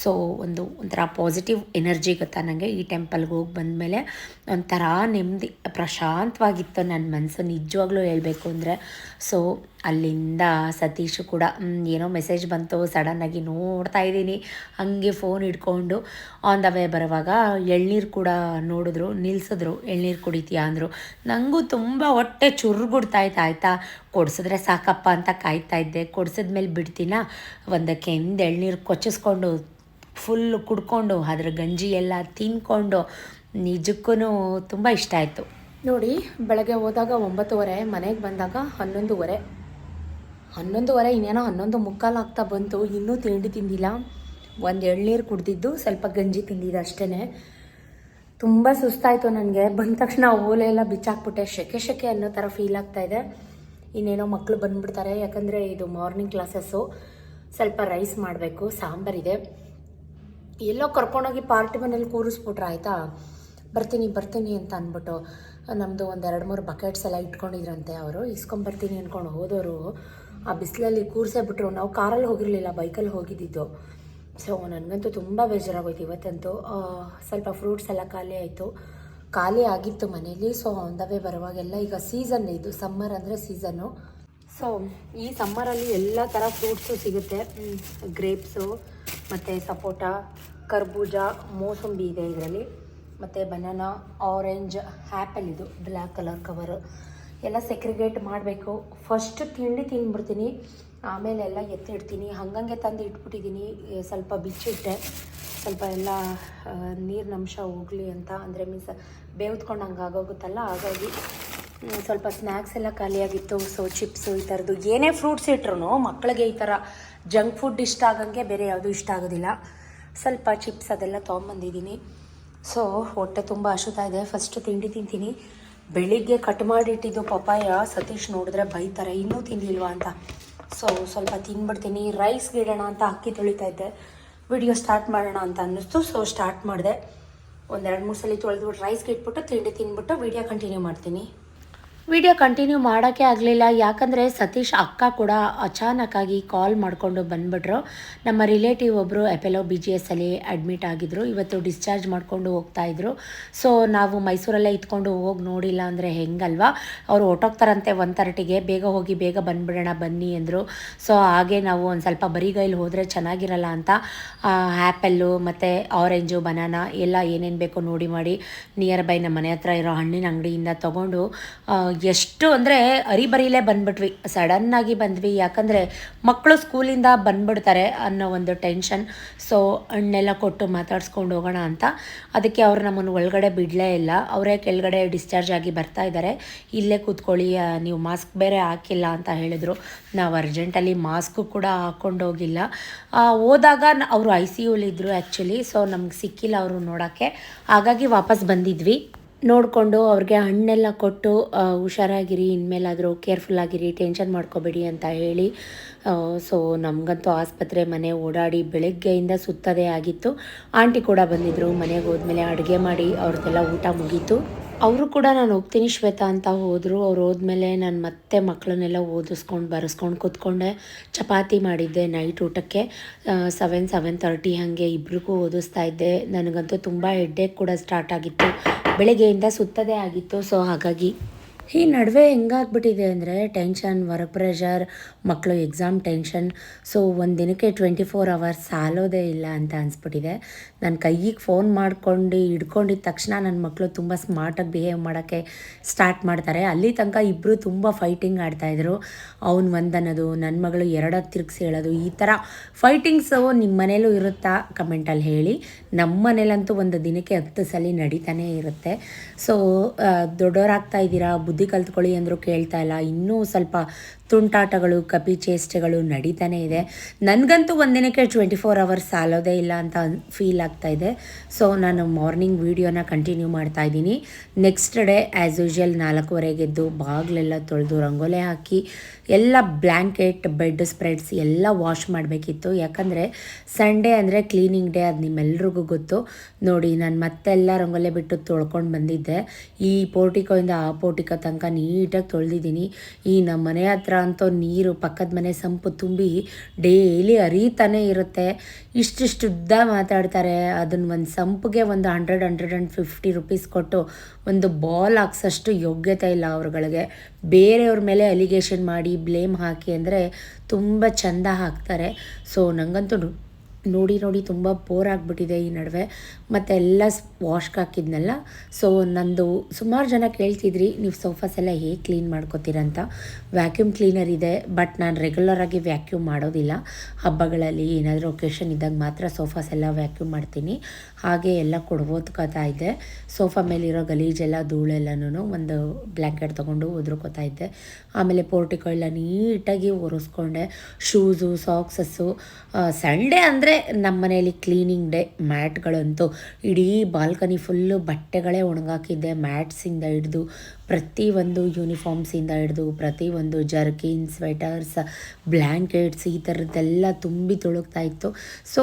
ಸೊ ಒಂದು ಒಂಥರ ಪಾಸಿಟಿವ್ ಎನರ್ಜಿ ಗೊತ್ತಾ ನನಗೆ ಈ ಟೆಂಪಲ್ಗೆ ಹೋಗಿ ಬಂದಮೇಲೆ ಒಂಥರ ನೆಮ್ಮದಿ, ಪ್ರಶಾಂತವಾಗಿತ್ತು ನನ್ನ ಮನಸ್ಸು. ನಿಜವಾಗ್ಲೂ ಹೇಳಬೇಕು ಅಂದರೆ ಸೊ ಅಲ್ಲಿಂದ ಸತೀಶು ಕೂಡ ಏನೋ ಮೆಸೇಜ್ ಬಂತು ಸಡನ್ನಾಗಿ ನೋಡ್ತಾ ಇದ್ದೀನಿ. ಹಾಗೆ ಫೋನ್ ಇಟ್ಕೊಂಡು ಆನ್ ದ ವೇ ಬರುವಾಗ ಎಳ್ನೀರು ಕೂಡ ನೋಡಿದ್ರು, ನಿಲ್ಸಿದ್ರು. ಎಳ್ನೀರು ಕುಡಿತೀಯಾ? ಅಂದರು. ನನಗೂ ತುಂಬ ಹೊಟ್ಟೆ ಚುರುಗುಡ್ತಾ ಇತ್ತು. ಆಯಿತಾ, ಕೊಡಿಸಿದ್ರೆ ಸಾಕಪ್ಪ ಅಂತ ಕಾಯ್ತಾ ಇದ್ದೆ. ಕೊಡಿಸಿದ್ಮೇಲೆ ಬಿಡ್ತೀನ? ಒಂದಕ್ಕೆ ಹಿಂದೆ ಎಳ್ನೀರು ಕೊಚ್ಚಿಸ್ಕೊಂಡು ಫುಲ್ ಕುಡ್ಕೊಂಡು, ಅದ್ರ ಗಂಜಿ ಎಲ್ಲ ತಿನ್ಕೊಂಡು ನಿಜಕ್ಕೂ ತುಂಬ ಇಷ್ಟ ಆಯಿತು. ನೋಡಿ, ಬೆಳಗ್ಗೆ ಹೋದಾಗ ಒಂಬತ್ತುವರೆ, ಮನೆಗೆ ಬಂದಾಗ ಹನ್ನೊಂದುವರೆ. ಹನ್ನೊಂದುವರೆ, ಇನ್ನೇನೋ ಹನ್ನೊಂದು ಮುಕ್ಕಾಲು ಆಗ್ತಾ ಬಂತು. ಇನ್ನೂ ತಿಂಡಿ ತಿಂದಿಲ್ಲ. ಒಂದು ಎಳ್ನೀರು ಕುಡ್ದಿದ್ದು, ಸ್ವಲ್ಪ ಗಂಜಿ ತಿಂದಿದ್ದು ಅಷ್ಟೇ ತುಂಬ ಸುಸ್ತಾಯಿತು ನನಗೆ. ಬಂದ ತಕ್ಷಣ ಓಲೆ ಎಲ್ಲ ಬಿಚ್ಚಾಕ್ಬಿಟ್ಟೆ. ಶೆಕೆ ಶೆಕೆ ಅನ್ನೋ ಥರ ಫೀಲ್ ಆಗ್ತಾ ಇದೆ. ಇನ್ನೇನೋ ಮಕ್ಕಳು ಬಂದ್ಬಿಡ್ತಾರೆ. ಯಾಕಂದರೆ ಇದು ಮಾರ್ನಿಂಗ್ ಕ್ಲಾಸಸ್ಸು ಸ್ವಲ್ಪ ರೈಸ್ ಮಾಡಬೇಕು ಸಾಂಬಾರಿದೆ ಎಲ್ಲೋ ಕರ್ಕೊಂಡೋಗಿ ಪಾರ್ಟಿ ಮನೇಲಿ ಕೂರಿಸ್ಬಿಟ್ರೆ ಆಯಿತಾ? ಬರ್ತೀನಿ ಬರ್ತೀನಿ ಅಂತ ಅಂದ್ಬಿಟ್ಟು ನಮ್ಮದು ಒಂದು ಎರಡು ಮೂರು ಬಕೆಟ್ಸ್ ಎಲ್ಲ ಇಟ್ಕೊಂಡಿದ್ರಂತೆ ಅವರು. ಇಸ್ಕೊಂಬರ್ತೀನಿ ಅಂದ್ಕೊಂಡು ಹೋದವರು ಆ ಬಿಸಿಲಲ್ಲಿ ಕೂರ್ಸೇ ಬಿಟ್ರು, ನಾವು ಕಾರಲ್ಲಿ ಹೋಗಿರಲಿಲ್ಲ, ಬೈಕಲ್ಲಿ ಹೋಗಿದ್ದಿದ್ದು. ಸೊ ನನಗಂತೂ ತುಂಬ ಬೇಜಾರಾಗೋಯ್ತು ಇವತ್ತಂತೂ. ಸ್ವಲ್ಪ ಫ್ರೂಟ್ಸ್ ಎಲ್ಲ ಖಾಲಿ ಆಯಿತು. ಖಾಲಿ ಆಗಿತ್ತು ಮನೇಲಿ ಸೊ ಒಂದವೇ ಬರುವಾಗೆಲ್ಲ ಈಗ ಸೀಸನ್ ಇದು ಸಮ್ಮರ್ ಅಂದರೆ ಸೀಸನ್ನು ಸೊ ಈ ಸಮ್ಮರಲ್ಲಿ ಎಲ್ಲ ಥರ ಫ್ರೂಟ್ಸು ಸಿಗುತ್ತೆ. ಗ್ರೇಪ್ಸು ಮತ್ತು ಸಪೋಟ, ಕರ್ಬೂಜ, ಮೋಸಂಬಿ ಇದೆ ಇದರಲ್ಲಿ. ಮತ್ತು ಬನಾನಾ ಆರೆಂಜ್ ಆ್ಯಪಲ್ ಇದು ಬ್ಲ್ಯಾಕ್ ಕಲರ್ ಕವರು ಎಲ್ಲ ಸೆಕ್ರಿಗೇಟ್ ಮಾಡಬೇಕು. ಫಸ್ಟ್ ತಿಂಡಿ ತಿಂದ್ಬಿಡ್ತೀನಿ ಆಮೇಲೆ ಎಲ್ಲ ಎತ್ತಿಡ್ತೀನಿ. ಹಂಗಂಗೆ ತಂದು ಇಟ್ಬಿಟ್ಟಿದ್ದೀನಿ. ಸ್ವಲ್ಪ ಬಿಚ್ಚಿಟ್ಟೆ. ಸ್ವಲ್ಪ ಎಲ್ಲ ನೀರಿನ ಅಂಶ ಹೋಗಲಿ ಅಂತ. ಅಂದರೆ ಮೀನ್ಸ್ ಬೇವ್ದ್ಕೊಂಡು ಹಂಗೆ ಆಗೋಗುತ್ತಲ್ಲ, ಹಾಗಾಗಿ ಸ್ವಲ್ಪ ಸ್ನ್ಯಾಕ್ಸ್ ಎಲ್ಲ ಖಾಲಿಯಾಗಿತ್ತು. ಸೊ ಚಿಪ್ಸು ಈ ಥರದ್ದು. ಏನೇ ಫ್ರೂಟ್ಸ್ ಇಟ್ರು ಮಕ್ಕಳಿಗೆ ಈ ಥರ ಜಂಕ್ ಫುಡ್ ಇಷ್ಟ ಆಗಂಗೆ ಬೇರೆ ಯಾವುದೂ ಇಷ್ಟ ಆಗೋದಿಲ್ಲ. ಸ್ವಲ್ಪ ಚಿಪ್ಸ್ ಅದೆಲ್ಲ ತೊಗೊಂಬಂದಿದ್ದೀನಿ ಸೊ ಹೊಟ್ಟೆ ತುಂಬ ಹಸುತ್ತಾ ಇದೆ. ಫಸ್ಟ್ ತಿಂಡಿ ತಿಂತೀನಿ. ಬೆಳಿಗ್ಗೆ ಕಟ್ ಮಾಡಿಟ್ಟಿದ್ದು ಪಪ್ಪಾಯ ಸತೀಶ್ ನೋಡಿದ್ರೆ ಬೈತಾರೆ, ಇನ್ನೂ ತಿಂದಿಲ್ವಾ ಅಂತ. ಸೊ ಸ್ವಲ್ಪ ತಿನ್ಬಿಡ್ತೀನಿ ರೈಸ್ ಗಿಡೋಣ ಅಂತ ಅಕ್ಕಿ ತೊಳಿತಾ ಇದ್ದೆ. ವಿಡಿಯೋ ಸ್ಟಾರ್ಟ್ ಮಾಡೋಣ ಅಂತ ಅನ್ನಿಸ್ತು. ಸೊ ಸ್ಟಾರ್ಟ್ ಮಾಡಿದೆ. ಒಂದೆರಡು ಮೂರು ಸಲ ತೊಳೆದ್ಬಿಟ್ಟು ರೈಸ್ಗೆ ಇಟ್ಬಿಟ್ಟು, ತಿಂಡಿ ತಿಂದ್ಬಿಟ್ಟು ವಿಡಿಯೋ ಕಂಟಿನ್ಯೂ ಮಾಡ್ತೀನಿ. ವಿಡಿಯೋ ಕಂಟಿನ್ಯೂ ಮಾಡೋಕ್ಕೆ ಆಗಲಿಲ್ಲ. ಯಾಕಂದರೆ ಸತೀಶ್ ಅಕ್ಕ ಕೂಡ ಅಚಾನಕ್ಕಾಗಿ ಕಾಲ್ ಮಾಡಿಕೊಂಡು ಬಂದ್ಬಿಟ್ರು. ನಮ್ಮ ರಿಲೇಟಿವ್ ಒಬ್ಬರು ಎಪೆಲೋ ಬಿ ಜಿ ಎಸ್ಸಲ್ಲಿ ಅಡ್ಮಿಟ್ ಆಗಿದ್ದರು ಇವತ್ತು ಡಿಸ್ಚಾರ್ಜ್ ಮಾಡಿಕೊಂಡು ಹೋಗ್ತಾ ಇದ್ರು. ಸೊ ನಾವು ಮೈಸೂರಲ್ಲೇ ಇತ್ಕೊಂಡು ಹೋಗಿ ನೋಡಿಲ್ಲ ಅಂದರೆ ಹೆಂಗಲ್ವಾ? ಅವರು ಹೊಟ್ಟೋಗ್ತಾರಂತೆ ಒನ್ ತರ್ಟಿಗೆ ಬೇಗ ಹೋಗಿ ಬೇಗ ಬಂದುಬಿಡೋಣ, ಬನ್ನಿ ಅಂದರು. ಸೊ ಹಾಗೆ ನಾವು ಒಂದು ಸ್ವಲ್ಪ ಬರಿಗೈಲಿ ಹೋದರೆ ಚೆನ್ನಾಗಿರಲ್ಲ ಅಂತ ಆ್ಯಪಲ್ಲು ಮತ್ತು ಆರೆಂಜು ಬನಾನಾ ಎಲ್ಲ ಏನೇನು ಬೇಕೋ ನೋಡಿ ಮಾಡಿ ನಿಯರ್ ಬೈ ನಮ್ಮ ಮನೆ ಹತ್ರ ಇರೋ ಹಣ್ಣಿನ ಅಂಗಡಿಯಿಂದ ತೊಗೊಂಡು ಎಷ್ಟು ಅಂದರೆ ಅರಿಬರಿಲೇ ಬಂದ್ಬಿಟ್ವಿ. ಸಡನ್ನಾಗಿ ಬಂದ್ವಿ. ಯಾಕಂದರೆ ಮಕ್ಕಳು ಸ್ಕೂಲಿಂದ ಬಂದ್ಬಿಡ್ತಾರೆ ಅನ್ನೋ ಒಂದು ಟೆನ್ಷನ್. ಸೊ ಹಣ್ಣೆಲ್ಲ ಕೊಟ್ಟು ಮಾತಾಡ್ಸ್ಕೊಂಡು ಹೋಗೋಣ ಅಂತ. ಅದಕ್ಕೆ ಅವರು ನಮ್ಮನ್ನು ಒಳಗಡೆ ಬಿಡಲೇ ಇಲ್ಲ. ಅವರೇ ಕೆಳಗಡೆ ಡಿಸ್ಚಾರ್ಜ್ ಆಗಿ ಬರ್ತಾ ಇದ್ದಾರೆ. ಇಲ್ಲೇ ಕೂತ್ಕೊಳ್ಳಿ ನೀವು ಮಾಸ್ಕ್ ಬೇರೆ ಹಾಕಿಲ್ಲ ಅಂತ ಹೇಳಿದ್ರು. ನಾವು ಅರ್ಜೆಂಟಲ್ಲಿ ಮಾಸ್ಕು ಕೂಡ ಹಾಕ್ಕೊಂಡು ಹೋಗಿಲ್ಲ. ಹೋದಾಗ ಅವರು ಐ ಸಿ ಯುಲಿದ್ದರು ಆ್ಯಕ್ಚುಲಿ ಸೊ ನಮ್ಗೆ ಸಿಕ್ಕಿಲ್ಲ ಅವರು ನೋಡೋಕ್ಕೆ. ಹಾಗಾಗಿ ವಾಪಸ್ ಬಂದಿದ್ವಿ. ನೋಡಿಕೊಂಡು ಅವ್ರಿಗೆ ಹಣ್ಣೆಲ್ಲ ಕೊಟ್ಟು ಹುಷಾರಾಗಿರಿ, ಇನ್ಮೇಲಾದರೂ ಕೇರ್ಫುಲ್ ಆಗಿರಿ ಟೆನ್ಷನ್ ಮಾಡ್ಕೋಬೇಡಿ ಅಂತ ಹೇಳಿ ಸೊ ನಮಗಂತೂ ಆಸ್ಪತ್ರೆ ಮನೆ ಓಡಾಡಿ ಬೆಳಗ್ಗೆಯಿಂದ ಸುತ್ತದೇ ಆಗಿತ್ತು. ಆಂಟಿ ಕೂಡ ಬಂದಿದ್ದರು ಮನೆಗೆ ಹೋದ್ಮೇಲೆ ಅಡುಗೆ ಮಾಡಿ ಅವ್ರದ್ದೆಲ್ಲ ಊಟ ಮುಗೀತು. ಅವರು ಕೂಡ ನಾನು ಹೋಗ್ತೀನಿ ಶ್ವೇತಾ ಅಂತ ಹೋದರು. ಅವ್ರು ಹೋದ್ಮೇಲೆ ನಾನು ಮತ್ತೆ ಮಕ್ಕಳನ್ನೆಲ್ಲ ಓದಿಸ್ಕೊಂಡು, ಬರೆಸ್ಕೊಂಡು ಕೂತ್ಕೊಂಡೆ. ಚಪಾತಿ ಮಾಡಿದ್ದೆ ನೈಟ್ ಊಟಕ್ಕೆ. ಸೆವೆನ್ ಸೆವೆನ್ ತರ್ಟಿ ಹಾಗೆ ಇಬ್ರಿಗೂ ಓದಿಸ್ತಾ ಇದ್ದೆ. ನನಗಂತೂ ತುಂಬ ಹೆಡ್ಡೇಕ್ ಕೂಡ ಸ್ಟಾರ್ಟ್ ಆಗಿತ್ತು. ಬೆಳಗ್ಗೆಯಿಂದ ಸುತ್ತದೇ ಆಗಿತ್ತು. ಸೊ ಹಾಗಾಗಿ ಈ ನಡುವೆ ಹೆಂಗಾಗ್ಬಿಟ್ಟಿದೆ ಅಂದರೆ ಟೆನ್ಷನ್ ವರ್ಕ್ ಪ್ರೆಷರ್ ಮಕ್ಕಳು ಎಕ್ಸಾಮ್ ಟೆನ್ಷನ್ ಸೊ ಒಂದು ದಿನಕ್ಕೆ ಟ್ವೆಂಟಿ ಫೋರ್ ಅವರ್ಸ್ ಸಾಲೋದೇ ಇಲ್ಲ ಅಂತ ಅನಿಸ್ಬಿಟ್ಟಿದೆ. ನನ್ನ ಕೈಗೆ ಫೋನ್ ಮಾಡ್ಕೊಂಡು ಹಿಡ್ಕೊಂಡಿದ್ದ ತಕ್ಷಣ ನನ್ನ ಮಕ್ಕಳು ತುಂಬ ಸ್ಮಾರ್ಟಾಗಿ ಬಿಹೇವ್ ಮಾಡೋಕ್ಕೆ ಸ್ಟಾರ್ಟ್ ಮಾಡ್ತಾರೆ. ಅಲ್ಲಿ ತನಕ ಇಬ್ಬರು ತುಂಬ ಫೈಟಿಂಗ್ ಆಡ್ತಾಯಿದ್ರು ಅವ್ನು ಒಂದನ್ನೋದು ನನ್ನ ಮಗಳು ಎರಡತ್ತು ತಿರುಗಿಸಿ ಹೇಳೋದು, ಈ ಥರ ಫೈಟಿಂಗ್ಸು ನಿಮ್ಮ ಮನೇಲೂ ಇರುತ್ತಾ? ಕಮೆಂಟಲ್ಲಿ ಹೇಳಿ. ನಮ್ಮ ಮನೇಲಂತೂ ಒಂದು ದಿನಕ್ಕೆ ಹತ್ತು ಸಲ ನಡೀತಾನೆ ಇರುತ್ತೆ. ಸೊ ದೊಡ್ಡವರಾಗ್ತಾ ಇದ್ದೀರಾ ಬುದ್ಧಿ ಕಲ್ತ್ಕೊಳ್ಳಿ ಅಂದರೂ ಕೇಳ್ತಾ ಇಲ್ಲ. ಇನ್ನೂ ಸ್ವಲ್ಪ ತುಂಟಾಟಗಳು, ಕಪಿ ಚೇಷ್ಟೆಗಳು ನಡೀತಾನೇ ಇದೆ. ನನಗಂತೂ ಒಂದಿನಕ್ಕೆ ಟ್ವೆಂಟಿ ಫೋರ್ ಅವರ್ಸ್ ಸಾಲೋದೇ ಇಲ್ಲ ಅಂತ ಫೀಲ್ ಆಗ್ತಾ ಇದೆ. ಸೊ ನಾನು ಮಾರ್ನಿಂಗ್ ವೀಡಿಯೋನ ಕಂಟಿನ್ಯೂ ಮಾಡ್ತಾ ಇದ್ದೀನಿ. ನೆಕ್ಸ್ಟ್ ಡೇ ಆ್ಯಸ್ ಯೂಶ್ವಲ್ ನಾಲ್ಕುವರೆಗೆದ್ದು ಬಾಗಿಲೆಲ್ಲ ತೊಳೆದು ರಂಗೋಲೆ ಹಾಕಿ, ಎಲ್ಲ ಬ್ಲ್ಯಾಂಕೆಟ್ ಬೆಡ್ ಸ್ಪ್ರೆಡ್ಸ್ ಎಲ್ಲ ವಾಶ್ ಮಾಡಬೇಕಿತ್ತು. ಯಾಕಂದರೆ ಸಂಡೇ ಅಂದರೆ ಕ್ಲೀನಿಂಗ್ ಡೇ ಅದು ನಿಮ್ಮೆಲ್ರಿಗೂ ಗೊತ್ತು. ನೋಡಿ, ನಾನು ಮತ್ತೆಲ್ಲ ರಂಗೋಲೆ ಬಿಟ್ಟು ತೊಳ್ಕೊಂಡು ಬಂದಿದ್ದೆ. ಈ ಪೋರ್ಟಿಕೋಯಿಂದ ಆ ಪೋರ್ಟಿಕೋ ತನಕ ನೀಟಾಗಿ ತೊಳೆದಿದ್ದೀನಿ. ಈ ನಮ್ಮ ಮನೆ ಹತ್ರ ಅಂತೂ ನೀರು ಪಕ್ಕದ ಮನೆ ಸಂಪು ತುಂಬಿ ಡೈಲಿ ಅರಿತಾನೆ ಇರುತ್ತೆ. ಇಷ್ಟಿಷ್ಟು ಉದ್ದ ಮಾತಾಡ್ತಾರೆ. ಅದನ್ನ ಒಂದು ಸಂಪಿಗೆ ಒಂದು hundred hundred and fifty rupees ಕೊಟ್ಟು ಒಂದು ಬಾಲ್ ಹಾಕ್ಸೋಷ್ಟು ಯೋಗ್ಯತೆ ಇಲ್ಲ ಅವ್ರುಗಳಿಗೆ. ಬೇರೆಯವ್ರ ಮೇಲೆ ಅಲಿಗೇಷನ್ ಮಾಡಿ ಬ್ಲೇಮ್ ಹಾಕಿ ಅಂದರೆ ತುಂಬ ಚೆಂದ ಹಾಕ್ತಾರೆ. ಸೊ ನನಗಂತೂ ನೋಡಿ ನೋಡಿ ತುಂಬ ಬೋರ್ ಆಗಿಬಿಟ್ಟಿದೆ ಈ ನಡುವೆ. ಮತ್ತು ಎಲ್ಲ ವಾಶ್ಗೆ ಹಾಕಿದ್ನಲ್ಲ? ಸೊ ನಂದು ಸುಮಾರು ಜನ ಕೇಳ್ತಿದ್ರಿ, ನೀವು ಸೋಫಾಸ್ ಎಲ್ಲ ಹೇಗೆ ಕ್ಲೀನ್ ಮಾಡ್ಕೋತೀರಂತ ವ್ಯಾಕ್ಯೂಮ್ ಕ್ಲೀನರ್ ಇದೆ, ಬಟ್ ನಾನು ರೆಗ್ಯುಲರಾಗಿ ವ್ಯಾಕ್ಯೂಮ್ ಮಾಡೋದಿಲ್ಲ. ಹಬ್ಬಗಳಲ್ಲಿ ಏನಾದರೂ ಒಕೇಶನ್ ಇದ್ದಾಗ ಮಾತ್ರ ಸೋಫಾಸ್ ಎಲ್ಲ ವ್ಯಾಕ್ಯೂಮ್ ಮಾಡ್ತೀನಿ. ಹಾಗೆ ಎಲ್ಲ ಕೊಡ್ಬೋದ್ಕೋತಾ ಇದ್ದೆ. ಸೋಫಾ ಮೇಲಿರೋ ಗಲೀಜೆಲ್ಲ ಧೂಳೆಲ್ಲನೂ ಒಂದು ಬ್ಲ್ಯಾಂಕೆಟ್ ತೊಗೊಂಡು ಒದ್ರಕೋತಾ ಇದ್ದೆ. ಆಮೇಲೆ ಪೋರ್ಟಿಕೋ ಎಲ್ಲ ನೀಟಾಗಿ ಒರೆಸ್ಕೊಂಡೆ. ಶೂಸು, ಸಾಕ್ಸಸ್ಸು ಸಂಡೇ ಅಂದರೆ ನಮ್ಮ ಮನೆಯಲ್ಲಿ ಕ್ಲೀನಿಂಗ್ ಡೇ ಮ್ಯಾಟ್ಗಳಂತೂ ಇಡೀ ಬಾಲ್ಕನಿ ಫುಲ್ಲು ಬಟ್ಟೆಗಳೇ ಒಣಗಾಕಿದ್ದೆ ಮ್ಯಾಟ್ಸಿಂದ ಹಿಡಿದು ಪ್ರತಿಯೊಂದು ಯೂನಿಫಾರ್ಮ್ಸಿಂದ ಹಿಡಿದು ಪ್ರತಿಯೊಂದು ಜರ್ಕಿನ್ ಸ್ವೆಟರ್ಸ್ ಬ್ಲ್ಯಾಂಕೆಟ್ಸ್ ಈ ಥರದ್ದೆಲ್ಲ ತುಂಬಿ ತುಳುಕ್ತಾ ಇತ್ತು. ಸೊ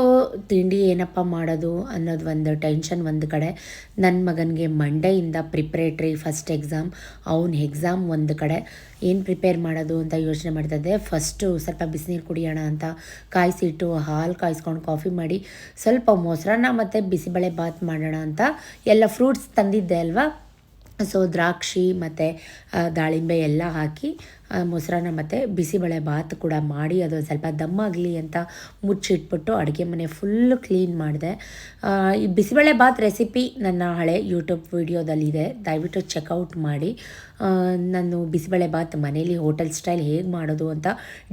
ತಿಂಡಿ ಏನಪ್ಪ ಮಾಡೋದು ಅನ್ನೋದು ಒಂದು ಟೆನ್ಷನ್ ಒಂದು ಕಡೆ. ನನ್ನ ಮಗನಿಗೆ ಮಂಡೆಯಿಂದ ಪ್ರಿಪ್ರೇಟ್ರಿ ಫಸ್ಟ್ ಎಕ್ಸಾಮ್ ಅವನ ಎಕ್ಸಾಮ್ ಒಂದು ಕಡೆ. ಏನು ಪ್ರಿಪೇರ್ ಮಾಡೋದು ಅಂತ ಯೋಚನೆ ಮಾಡ್ತಾಯಿದ್ದೆ ಫಸ್ಟು ಸ್ವಲ್ಪ ಬಿಸಿನೀರು ಕುಡಿಯೋಣ ಅಂತ ಕಾಯಿಸಿಟ್ಟು ಹಾಲು ಕಾಯಿಸ್ಕೊಂಡು ಕಾಫಿ ಮಾಡಿ ಸ್ವಲ್ಪ ಮೊಸರನ್ನ ಮತ್ತು ಬಿಸಿಬೇಳೆ ಬಾತ್ ಮಾಡೋಣ ಅಂತ ಎಲ್ಲ ಫ್ರೂಟ್ಸ್ ತಂದಿದ್ದೆ ಅಲ್ವಾ? ಸೊ ದ್ರಾಕ್ಷಿ ಮತ್ತು ದಾಳಿಂಬೆ ಎಲ್ಲ ಹಾಕಿ ಮೊಸರನ್ನ ಮತ್ತು ಬಿಸಿಬೇಳೆ ಬಾತ್ ಕೂಡ ಮಾಡಿ ಅದು ಸ್ವಲ್ಪ ದಮ್ಮಾಗಲಿ ಅಂತ ಮುಚ್ಚಿಟ್ಬಿಟ್ಟು ಅಡುಗೆ ಮನೆ ಫುಲ್ಲು ಕ್ಲೀನ್ ಮಾಡಿದೆ. ಈ ಬಿಸಿಬೇಳೆ ಬಾತ್ ರೆಸಿಪಿ ನನ್ನ ಹಳೆ ಯೂಟ್ಯೂಬ್ ವಿಡಿಯೋದಲ್ಲಿದೆ ದಯವಿಟ್ಟು ಚೆಕ್ಔಟ್ ಮಾಡಿ. ನಾನು ಬಿಸಿಬೇಳೆ ಬಾತ್ ಮನೇಲಿ ಹೋಟೆಲ್ ಸ್ಟೈಲ್ ಹೇಗೆ ಮಾಡೋದು ಅಂತ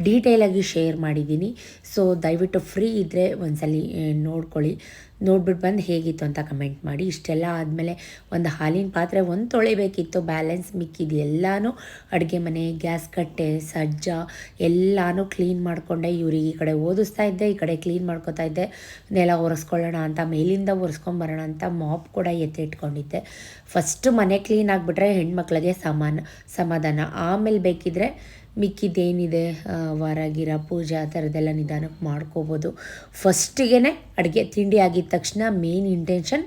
ಡೀಟೇಲಾಗಿ ಶೇರ್ ಮಾಡಿದ್ದೀನಿ. ಸೊ ದಯವಿಟ್ಟು ಫ್ರೀ ಇದ್ದರೆ ಒಂದ್ಸಲಿ ನೋಡ್ಕೊಳ್ಳಿ. ನೋಡ್ಬಿಟ್ಟು ಬಂದು ಹೇಗಿತ್ತು ಅಂತ ಕಮೆಂಟ್ ಮಾಡಿ. ಇಷ್ಟೆಲ್ಲ ಆದಮೇಲೆ ಒಂದು ಹಾಲಿನ ಪಾತ್ರೆ ಒಂದು ತೊಳಿಬೇಕಿತ್ತು ಬ್ಯಾಲೆನ್ಸ್ ಮಿಕ್ಕಿದ್ದು ಎಲ್ಲನೂ ಅಡುಗೆ ಮನೆ, ಗ್ಯಾಸ್ ಕಟ್ಟೆ, ಸಜ್ಜ ಎಲ್ಲನೂ ಕ್ಲೀನ್ ಮಾಡಿಕೊಂಡೆ. ಇವ್ರಿಗೆ ಈ ಕಡೆ ಓದಿಸ್ತಾ ಇದ್ದೆ, ಈ ಕಡೆ ಕ್ಲೀನ್ ಮಾಡ್ಕೋತಾ ಇದ್ದೆ. ನೆಲ ಒರೆಸ್ಕೊಳ್ಳೋಣ ಅಂತ, ಮೇಲಿಂದ ಒರೆಸ್ಕೊಂಬರೋಣ ಅಂತ ಮಾಪ್ ಕೂಡ ಎತ್ತಿಟ್ಕೊಂಡಿದ್ದೆ ಫಸ್ಟು ಮನೆ ಕ್ಲೀನ್ ಆಗಿಬಿಟ್ರೆ ಹೆಣ್ಮಕ್ಳಿಗೆ ಸಮಾನ, ಸಮಾಧಾನ. ಆಮೇಲೆ ಬೇಕಿದ್ರೆ ಮಿಕ್ಕಿದ್ದೇನಿದೆ ವಾರ ಗಿರ ಪೂಜೆ, ಆ ಥರದ್ದೆಲ್ಲ ನಿಧಾನಕ್ಕೆ ಮಾಡ್ಕೋಬೋದು. ಫಸ್ಟಿಗೆ ಅಡುಗೆ, ತಿಂಡಿ ಆಗಿದ ತಕ್ಷಣ ಮೇನ್ ಇಂಟೆನ್ಷನ್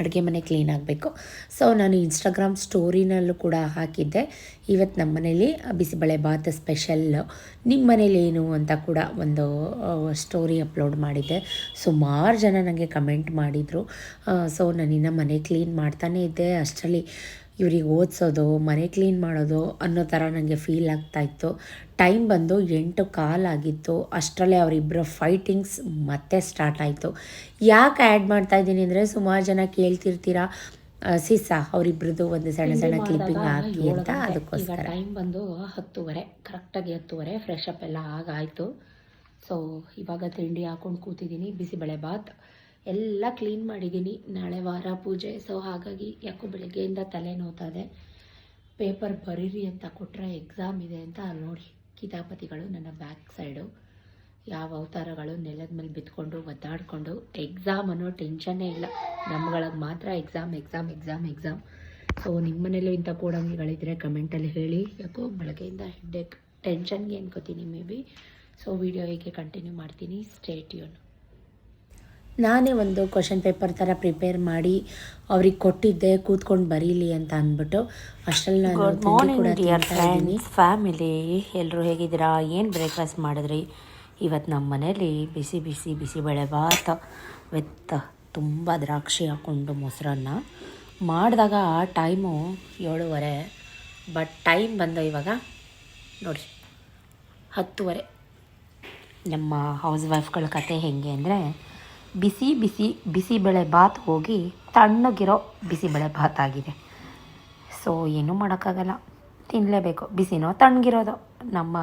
ಅಡುಗೆ ಮನೆ ಕ್ಲೀನ್ ಆಗಬೇಕು. ಸೊ ನಾನು ಇನ್ಸ್ಟಾಗ್ರಾಮ್ ಸ್ಟೋರಿನಲ್ಲೂ ಕೂಡ ಹಾಕಿದ್ದೆ. ಇವತ್ತು ನಮ್ಮ ಮನೇಲಿ ಬಿಸಿಬೇಳೆ ಬಾತ್ ಸ್ಪೆಷಲ್ಲು ನಿಮ್ಮ ಮನೇಲಿ ಏನು ಅಂತ ಕೂಡ ಒಂದು ಸ್ಟೋರಿ ಅಪ್ಲೋಡ್ ಮಾಡಿದ್ದೆ. ಸುಮಾರು ಜನ ನನಗೆ ಕಮೆಂಟ್ ಮಾಡಿದರು. ಸೊ ನಾನಿನ್ನು ಮನೆ ಕ್ಲೀನ್ ಮಾಡ್ತಾನೇ ಇದ್ದೆ. ಅಷ್ಟರಲ್ಲಿ ಇವ್ರಿಗೆ ಓದಿಸೋದು ಮನೆ ಕ್ಲೀನ್ ಮಾಡೋದು ಅನ್ನೋ ಥರ ನನಗೆ ಫೀಲ್ ಆಗ್ತಾಯಿತ್ತು ಟೈಮ್ ಬಂದು ಎಂಟು ಕಾಲಾಗಿತ್ತು ಅಷ್ಟರಲ್ಲೇ ಅವರಿಬ್ಬರ ಫೈಟಿಂಗ್ಸ್ ಮತ್ತೆ ಸ್ಟಾರ್ಟ್ ಆಯಿತು. ಯಾಕೆ ಆ್ಯಡ್ ಮಾಡ್ತಾ ಇದ್ದೀನಿ ಅಂದರೆ ಸುಮಾರು ಜನ ಕೇಳ್ತಿರ್ತೀರಾ ಸಿಸಾ ಅವರಿಬ್ರದ್ದು ಒಂದು ಸಣ್ಣ ಸಣ್ಣ ಕ್ಲಿಪ್ಪಿಂಗ್ ಹಾಕಿ ಅಂತ ಅದಕ್ಕೋಸ್ಕರ. ಟೈಮ್ ಬಂದು ಹತ್ತುವರೆ ಕರೆಕ್ಟಾಗಿ ಹತ್ತುವರೆ ಫ್ರೆಶ್ ಅಪ್ ಎಲ್ಲ ಆಗಾಯಿತು. ಸೊ ಇವಾಗ ತಿಂಡಿ ಹಾಕೊಂಡು ಕೂತಿದ್ದೀನಿ ಬಿಸಿಬೇಳೆ ಬಾತ್ ಎಲ್ಲ ಕ್ಲೀನ್ ಮಾಡಿದ್ದೀನಿ. ನಾಳೆ ವಾರ ಪೂಜೆ ಸೊ ಹಾಗಾಗಿ ಯಾಕೋ ಬೆಳಗ್ಗೆಯಿಂದ ತಲೆ ನೋತಾ ಇದೆ. ಪೇಪರ್ ಬರೀರಿ ಅಂತ ಕೊಟ್ಟರೆ ಎಕ್ಸಾಮ್ ಇದೆ ಅಂತ ನೋಡಿ. ಕಿತಾಪತಿಗಳು ನನ್ನ ಬ್ಯಾಕ್ ಸೈಡು ಯಾವ ಅವತಾರಗಳು ನೆಲದ ಮೇಲೆ ಬಿತ್ಕೊಂಡು ಒದ್ದಾಡಿಕೊಂಡು ಎಕ್ಸಾಮ್ ಅನ್ನೋ ಟೆನ್ಷನ್ನೇ ಇಲ್ಲ. ನಮ್ಗಳಿಗೆ ಮಾತ್ರ exam exam exam exam so ನಿಮ್ಮ ಇಂಥ ಕೂಡಂಗಿಗಳಿದ್ರೆ ಕಮೆಂಟಲ್ಲಿ ಹೇಳಿ. ಯಾಕೋ ಬೆಳಗ್ಗೆಯಿಂದ ಹೆಡ್ಡೇಕ್ ಟೆನ್ಷನ್ಗೆ ಅನ್ಕೋತೀನಿ ಮೇ ಬಿ ಸೊ ವಿಡಿಯೋ ಹೀಗೆ ಕಂಟಿನ್ಯೂ ಮಾಡ್ತೀನಿ ಸ್ಟೇಟ್ ಯೂನ್ ನಾನೇ ಒಂದು ಕ್ವಶನ್ ಪೇಪರ್ ಥರ ಪ್ರಿಪೇರ್ ಮಾಡಿ ಅವ್ರಿಗೆ ಕೊಟ್ಟಿದ್ದೆ ಕೂತ್ಕೊಂಡು ಬರೀಲಿ ಅಂತ ಅಂದ್ಬಿಟ್ಟು. ಅಷ್ಟರಲ್ಲಿ ನಾನು ಕೂಡ ಫ್ಯಾಮಿಲಿ ಎಲ್ಲರೂ ಹೇಗಿದ್ದೀರಾ? ಏನು ಬ್ರೇಕ್ಫಾಸ್ಟ್ ಮಾಡಿದ್ರಿ? ಇವತ್ತು ನಮ್ಮ ಮನೇಲಿ ಬಿಸಿ ಬಿಸಿ ಬಿಸಿಬೇಳೆ ಭಾತ ವಿತ್ ತುಂಬ ದ್ರಾಕ್ಷಿ ಹಾಕ್ಕೊಂಡು ಮೊಸರನ್ನ. ಮಾಡಿದಾಗ ಆ ಟೈಮು ಏಳುವರೆ ಬಟ್ ಟೈಮ್ ಬಂದ ಇವಾಗ ನೋಡಿ ಹತ್ತುವರೆ. ನಮ್ಮ ಹೌಸ್ ವೈಫ್ಗಳ ಕತೆ ಹೇಗೆ ಅಂದರೆ ಬಿಸಿ ಬಿಸಿ ಬಿಸಿಬೇಳೆ ಬಾತ್ ಹೋಗಿ ತಣ್ಣಗಿರೋ ಬಿಸಿಬೇಳೆ ಬಾತ್ ಆಗಿದೆ. ಸೊ ಏನೂ ಮಾಡೋಕ್ಕಾಗಲ್ಲ. ತಿನ್ನಲೇಬೇಕು ಬಿಸಿನೋ ತಣ್ಣಗಿರೋದು. ನಮ್ಮ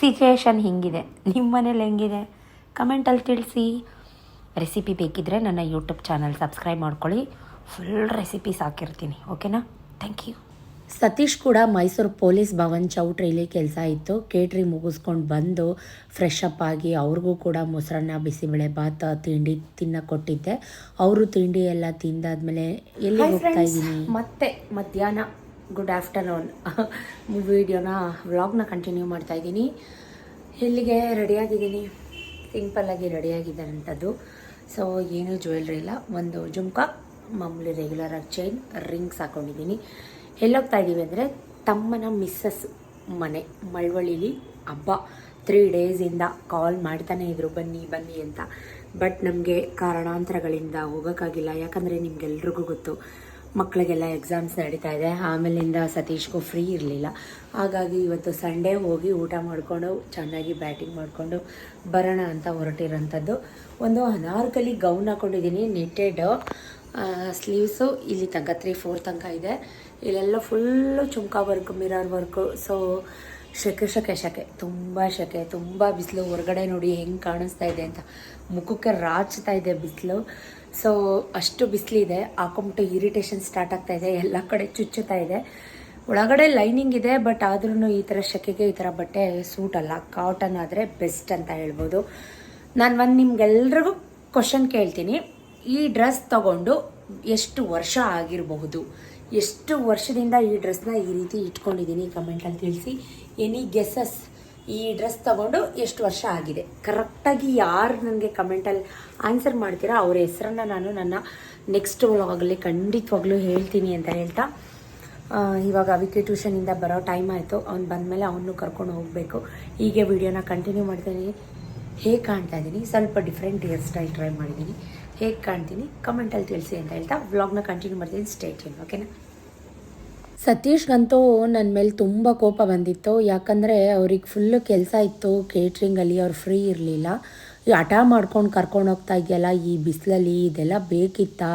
ಸಿಚುಯೇಷನ್ ಹಿಂಗಿದೆ. ನಿಮ್ಮ ಮನೇಲಿ ಹೆಂಗಿದೆ? ಕಮೆಂಟಲ್ಲಿ ತಿಳಿಸಿ. ರೆಸಿಪಿ ಬೇಕಿದ್ದರೆ ನನ್ನ ಯೂಟ್ಯೂಬ್ ಚಾನಲ್ ಸಬ್ಸ್ಕ್ರೈಬ್ ಮಾಡ್ಕೊಳ್ಳಿ. ಫುಲ್ ರೆಸಿಪೀಸ್ ಹಾಕಿರ್ತೀನಿ. ಓಕೆನಾ ಥ್ಯಾಂಕ್ ಯು ಸತೀಶ್ ಕೂಡ ಮೈಸೂರು ಪೊಲೀಸ್ ಭವನ್ ಚೌಟ್ರಿಲಿ ಕೆಲಸ ಇತ್ತು. ಕೇಟ್ರಿ ಮುಗಿಸ್ಕೊಂಡು ಬಂದು ಫ್ರೆಶ್ ಅಪ್ ಆಗಿ ಅವ್ರಿಗೂ ಕೂಡ ಮೊಸರನ್ನ ಬಿಸಿಬೇಳೆ ಭಾತ ತಿಂಡಿ ತಿನ್ನ ಕೊಟ್ಟಿದ್ದೆ. ಅವರು ತಿಂಡಿ ಎಲ್ಲ ತಿಂದಾದ್ಮೇಲೆ ಎಲ್ಲಿ ಹೋಗ್ತಾ ಇದ್ದೀನಿ? ಮತ್ತೆ ಮಧ್ಯಾಹ್ನ ಗುಡ್ ಆಫ್ಟರ್ನೂನ್ ವಿಡಿಯೋನ ವ್ಲಾಗ್ನ ಕಂಟಿನ್ಯೂ ಮಾಡ್ತಾ ಇದ್ದೀನಿ. ಎಲ್ಲಿಗೆ ರೆಡಿಯಾಗಿದ್ದೀನಿ ಸಿಂಪಲ್ಲಾಗಿ ರೆಡಿಯಾಗಿದ್ದಾರಂಥದ್ದು ಸೊ ಏನೂ ಜ್ಯುವೆಲ್ರಿ ಇಲ್ಲ. ಒಂದು ಜುಮ್ಕ ಮಾಮೂಲಿ ರೆಗ್ಯುಲರಾಗಿ ಚೈನ್ ರಿಂಗ್ಸ್ ಹಾಕೊಂಡಿದ್ದೀನಿ. ಎಲ್ಲೋಗ್ತಾ ಇದ್ದೀವಿ ಅಂದರೆ ತಮ್ಮನ ಮಿಸ್ಸಸ್ ಮನೆ, ಮಳವಳ್ಳಿಲಿ ಹಬ್ಬ. ತ್ರೀ ಡೇಸಿಂದ ಕಾಲ್ ಮಾಡ್ತಾನೆ ಇದ್ರು, ಬನ್ನಿ ಬನ್ನಿ ಅಂತ. ಬಟ್ ನಮಗೆ ಕಾರಣಾಂತರಗಳಿಂದ ಹೋಗೋಕ್ಕಾಗಿಲ್ಲ. ಯಾಕಂದರೆ ನಿಮ್ಗೆಲ್ರಿಗೂ ಗೊತ್ತು ಮಕ್ಕಳಿಗೆಲ್ಲ ಎಕ್ಸಾಮ್ಸ್ ನಡೀತಾ ಇದೆ. ಆಮೇಲಿಂದ ಸತೀಶ್ಗೂ ಫ್ರೀ ಇರಲಿಲ್ಲ. ಹಾಗಾಗಿ ಇವತ್ತು ಸಂಡೇ ಹೋಗಿ ಊಟ ಮಾಡಿಕೊಂಡು, ಚೆನ್ನಾಗಿ ಬ್ಯಾಟಿಂಗ್ ಮಾಡಿಕೊಂಡು ಬರೋಣ ಅಂತ ಹೊರಟಿರೋಂಥದ್ದು. ಒಂದು ಅನಾರ್ಕಲಿ ಗೌನ್ ಹಾಕೊಂಡಿದ್ದೀನಿ ನೆಟ್ಟೆಡ್ ಸ್ಲೀವ್ಸು ಇಲ್ಲಿ ತನಕ ತ್ರೀ ಫೋರ್ ತನಕ ಇದೆ. ಇಲ್ಲೆಲ್ಲ ಫುಲ್ಲು ಚುಮ್ಕಾ ವರ್ಕ್ ಮಿರರ್ ವರ್ಕು ಸೊ ಶೆಕೆ ಶೆಕೆ ಶೆಕೆ. ತುಂಬ ಶೆಕೆ, ತುಂಬ ಬಿಸಿಲು. ಹೊರಗಡೆ ನೋಡಿ ಹೆಂಗೆ ಕಾಣಿಸ್ತಾ ಇದೆ ಅಂತ. ಮುಖಕ್ಕೆ ರಾಚ್ತಾ ಇದೆ ಬಿಸಿಲು. ಸೊ ಅಷ್ಟು ಬಿಸಿಲಿದೆ. ಹಾಕೊಂಬಿಟ್ಟು ಇರಿಟೇಷನ್ ಸ್ಟಾರ್ಟ್ ಆಗ್ತಾ ಇದೆ. ಎಲ್ಲ ಕಡೆ ಚುಚ್ಚುತ್ತಾ ಇದೆ. ಒಳಗಡೆ ಲೈನಿಂಗ್ ಇದೆ ಬಟ್ ಆದ್ರೂ ಈ ಥರ ಶೆಕೆಗೆ ಈ ಥರ ಬಟ್ಟೆ ಸೂಟ್ ಅಲ್ಲ. ಕಾಟನ್ ಆದರೆ ಬೆಸ್ಟ್ ಅಂತ ಹೇಳ್ಬೋದು. ನಾನು ಒಂದು ನಿಮ್ಗೆಲ್ರಿಗೂ ಕ್ವಶನ್ ಕೇಳ್ತೀನಿ. ಈ ಡ್ರೆಸ್ ತಗೊಂಡು ಎಷ್ಟು ವರ್ಷ ಆಗಿರಬಹುದು? ಎಷ್ಟು ವರ್ಷದಿಂದ ಈ ಡ್ರೆಸ್ನ ಈ ರೀತಿ ಇಟ್ಕೊಂಡಿದ್ದೀನಿ ಕಮೆಂಟಲ್ಲಿ ತಿಳಿಸಿ. ಎನಿ ಗೆಸಸ್ ಈ ಡ್ರೆಸ್ ತಗೊಂಡು ಎಷ್ಟು ವರ್ಷ ಆಗಿದೆ? ಕರೆಕ್ಟಾಗಿ ಯಾರು ನನಗೆ ಕಮೆಂಟಲ್ಲಿ ಆನ್ಸರ್ ಮಾಡ್ತೀರಾ? ಅವ್ರ ಹೆಸರನ್ನ ನಾನು ನನ್ನ ನೆಕ್ಸ್ಟ್ ವ್ಲಾಗಲ್ಲಿ ಖಂಡಿತವಾಗ್ಲೂ ಹೇಳ್ತೀನಿ ಅಂತ ಹೇಳ್ತಾ. ಇವಾಗ ವಿಕೆ ಟ್ಯೂಷನಿಂದ ಬರೋ ಟೈಮ್ ಆಯಿತು. ಅವ್ನು ಬಂದಮೇಲೆ ಅವನು ಕರ್ಕೊಂಡು ಹೋಗಬೇಕು. ಹೀಗೆ ವಿಡಿಯೋನ ಕಂಟಿನ್ಯೂ ಮಾಡ್ತೀನಿ. ಹೇಗೆ ಕಾಣ್ತಾ ಇದ್ದೀನಿ? ಸ್ವಲ್ಪ ಡಿಫ್ರೆಂಟ್ ಹೇರ್ ಸ್ಟೈಲ್ ಟ್ರೈ ಮಾಡಿದ್ದೀನಿ. ಹೇಗೆ ಕಾಣ್ತೀನಿ? ಕಮೆಂಟಲ್ಲಿ ತಿಳಿಸಿ ಅಂತ ಹೇಳ್ತಾ ವ್ಲಾಗ್ನ ಕಂಟಿನ್ಯೂ ಮಾಡ್ತೀನಿ. ಸ್ಟೇಟ್ ಓಕೆನಾ ಸತೀಶ್ಗಂತೂ ನನ್ನ ಮೇಲೆ ತುಂಬ ಕೋಪ ಬಂದಿತ್ತು. ಯಾಕಂದರೆ ಅವ್ರಿಗೆ ಫುಲ್ಲು ಕೆಲಸ ಇತ್ತು ಕೇಟ್ರಿಂಗಲ್ಲಿ ಅವ್ರು ಫ್ರೀ ಇರಲಿಲ್ಲ. ಹಠ ಮಾಡ್ಕೊಂಡು ಕರ್ಕೊಂಡು ಹೋಗ್ತಾ ಇದೆಯಲ್ಲ, ಈ ಬಿಸಿಲಲ್ಲಿ ಇದೆಲ್ಲ ಬೇಕಿತ್ತಾ?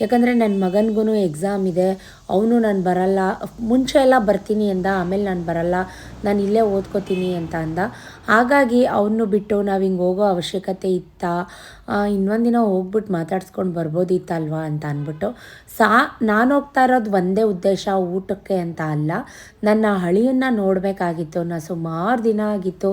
ಯಾಕಂದರೆ ನನ್ನ ಮಗನಿಗೂ ಎಕ್ಸಾಮ್ ಇದೆ, ಅವನು ನಾನು ಬರಲ್ಲ. ಮುಂಚೆ ಎಲ್ಲ ಬರ್ತೀನಿ ಅಂದ, ಆಮೇಲೆ ನಾನು ಬರಲ್ಲ, ನಾನು ಇಲ್ಲೇ ಓದ್ಕೋತೀನಿ ಅಂತ ಅಂದ. ಹಾಗಾಗಿ ಅವನು ಬಿಟ್ಟು ನಾವು ಹಿಂಗೆ ಹೋಗೋ ಅವಶ್ಯಕತೆ ಇತ್ತಾ? ಇನ್ನೊಂದು ದಿನ ಹೋಗ್ಬಿಟ್ಟು ಮಾತಾಡ್ಸ್ಕೊಂಡು ಬರ್ಬೋದಿತ್ತಲ್ವಾ ಅಂತ ಅಂದ್ಬಿಟ್ಟು. ಸಾ, ನಾನು ಹೋಗ್ತಾ ಇರೋದು ಒಂದೇ ಉದ್ದೇಶ, ಊಟಕ್ಕೆ ಅಂತ ಅಲ್ಲ. ನನ್ನ ಹಳಿಯನ್ನು ನೋಡಬೇಕಾಗಿತ್ತು ನಾನು ಸುಮಾರು ದಿನ ಆಗಿತ್ತು.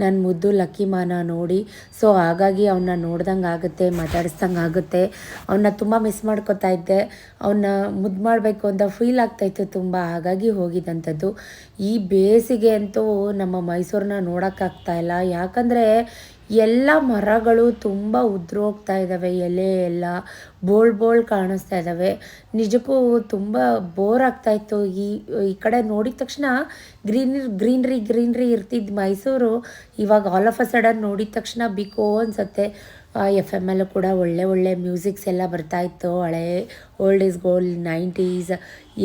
ನನ್ನ ಮುದ್ದು ಲಕ್ಕಿಮಾನ ನೋಡಿ. ಸೊ ಹಾಗಾಗಿ ಅವನ್ನ ನೋಡ್ದಂಗೆ ಆಗುತ್ತೆ, ಮಾತಾಡಿಸ್ದಂಗೆ ಆಗುತ್ತೆ. ಅವನ್ನ ತುಂಬ ಮಿಸ್ ಮಾಡ್ಕೊತಾ ಇದ್ದೆ. ಅವನ್ನ ಮುದ್ದು ಮಾಡಬೇಕು ಅಂತ ಫೀಲ್ ಆಗ್ತಾಯಿತ್ತು ತುಂಬ. ಹಾಗಾಗಿ ಹೋಗಿದ್ದಂಥದ್ದು. ಈ ಬೇಸಿಗೆ ಅಂತೂ ನಮ್ಮ ಮೈಸೂರನ್ನ ನೋಡೋಕ್ಕಾಗ್ತಾ ಇಲ್ಲ. ಯಾಕಂದರೆ ಎಲ್ಲ ಮರಗಳು ತುಂಬ ಉದ್ರೋಗ್ತಾ ಇದ್ದಾವೆ ಎಲೆ ಎಲ್ಲ ಬೋಳ್ ಬೋಳ್ ಕಾಣಿಸ್ತಾ ಇದ್ದಾವೆ ನಿಜಕ್ಕೂ ತುಂಬ ಬೋರ್ ಆಗ್ತಾಯಿತ್ತು ಈ ಈ ಕಡೆ ನೋಡಿದ ತಕ್ಷಣ ಗ್ರೀನ್ ಗ್ರೀನ್ರಿ ಗ್ರೀನ್ರಿ ಇರ್ತಿದ್ದು ಮೈಸೂರು. ಇವಾಗ ಆಲ್ ಆಫ್ ಅ ಸಡನ್ ನೋಡಿದ ತಕ್ಷಣ ಬಿಕೋ ಅನ್ಸುತ್ತೆ. ಎಫ್ ಎಂ ಅಲ್ಲೂ ಕೂಡ ಒಳ್ಳೆ ಒಳ್ಳೆ ಮ್ಯೂಸಿಕ್ಸ್ ಎಲ್ಲ ಬರ್ತಾಯಿತ್ತು ಹಳೆ old is gold nineties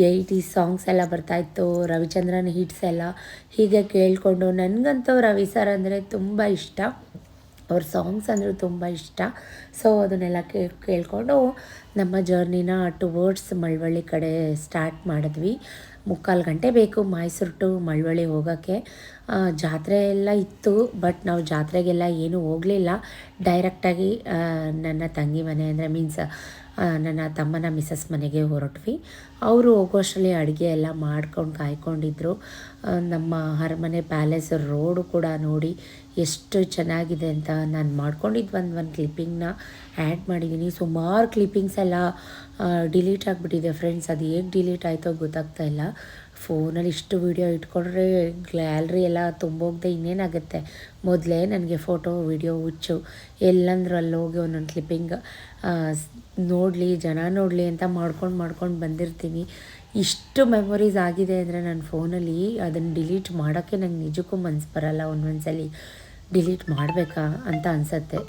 eighties songs ಎಲ್ಲ ಬರ್ತಾಯಿತ್ತು ರವಿಚಂದ್ರನ್ ಹಿಟ್ಸ್ ಎಲ್ಲ ಹೀಗೆ ಕೇಳಿಕೊಂಡು. ನನಗಂತೂ ರವಿ ಸರ್ ಅಂದರೆ ತುಂಬ ಇಷ್ಟ. ಅವ್ರ ಸಾಂಗ್ಸ್ ಅಂದರೆ ತುಂಬ ಇಷ್ಟ. ಸೊ ಅದನ್ನೆಲ್ಲ ಕೇಳಿಕೊಂಡು ನಮ್ಮ ಜರ್ನಿನ ಟುವರ್ಡ್ಸ್ ಮಳವಳ್ಳಿ ಕಡೆ ಸ್ಟಾರ್ಟ್ ಮಾಡಿದ್ವಿ. ಮುಕ್ಕಾಲು ಗಂಟೆ ಬೇಕು ಮೈಸೂರು ಟು ಮಳವಳ್ಳಿ ಹೋಗೋಕ್ಕೆ. ಜಾತ್ರೆ ಎಲ್ಲ ಇತ್ತು ಬಟ್ ನಾವು ಜಾತ್ರೆಗೆಲ್ಲ ಏನೂ ಹೋಗಲಿಲ್ಲ. ಡೈರೆಕ್ಟಾಗಿ ನನ್ನ ತಂಗಿ ಮನೆ ಅಂದರೆ ಮೀನ್ಸ್ ನನ್ನ ತಮ್ಮನ ಮಿಸಸ್ ಮನೆಗೆ ಹೊರಟ್ವಿ. ಅವರು ಹೋಗೋಷ್ಟರಲ್ಲಿ ಅಡುಗೆ ಎಲ್ಲ ಮಾಡ್ಕೊಂಡು ಕಾಯ್ಕೊಂಡಿದ್ರು. ನಮ್ಮ ಅರಮನೆ ಪ್ಯಾಲೇಸ್ ರೋಡು ಕೂಡ ನೋಡಿ ಎಷ್ಟು ಚೆನ್ನಾಗಿದೆ ಅಂತ ನಾನು ಮಾಡ್ಕೊಂಡಿದ್ದು ಒಂದು ಒಂದು ಕ್ಲಿಪ್ಪಿಂಗ್ನ ಆ್ಯಡ್ ಮಾಡಿದ್ದೀನಿ ಸುಮಾರು ಕ್ಲಿಪ್ಪಿಂಗ್ಸ್ ಎಲ್ಲ ಡಿಲೀಟ್ ಆಗಿಬಿಟ್ಟಿದೆ ಫ್ರೆಂಡ್ಸ್. ಅದು ಹೇಗೆ ಡಿಲೀಟ್ ಆಯಿತೋ ಗೊತ್ತಾಗ್ತಾ ಇಲ್ಲ. ಫೋನಲ್ಲಿ ಇಷ್ಟು ವೀಡಿಯೋ ಇಟ್ಕೊಂಡ್ರೆ ಗ್ಯಾಲ್ರಿ ಎಲ್ಲ ತುಂಬೋಗದೆ ಇನ್ನೇನಾಗುತ್ತೆ? ಮೊದಲೇ ನನಗೆ ಫೋಟೋ, ವೀಡಿಯೋ ಹುಚ್ಚು. ಎಲ್ಲಂದ್ರೂ ಅಲ್ಲಿ ಹೋಗಿ ಒಂದೊಂದು ಕ್ಲಿಪ್ಪಿಂಗ್ ನೋಡಲಿ, ಜನ ನೋಡಲಿ ಅಂತ ಮಾಡ್ಕೊಂಡು ಮಾಡ್ಕೊಂಡು ಬಂದಿರ್ತೀನಿ. ಇಷ್ಟು ಮೆಮೊರೀಸ್ ಆಗಿದೆ ಅಂದರೆ ನನ್ನ ಫೋನಲ್ಲಿ ಅದನ್ನು ಡಿಲೀಟ್ ಮಾಡೋಕ್ಕೆ ನಂಗೆ ನಿಜಕ್ಕೂ ಮನ್ಸು ಬರಲ್ಲ ಒಂದೊಂದ್ಸಲಿ. ಡಿಲೀಟ್ ಮಾಡಬೇಕಾ ಅಂತ ಅನಿಸತ್ತೆ.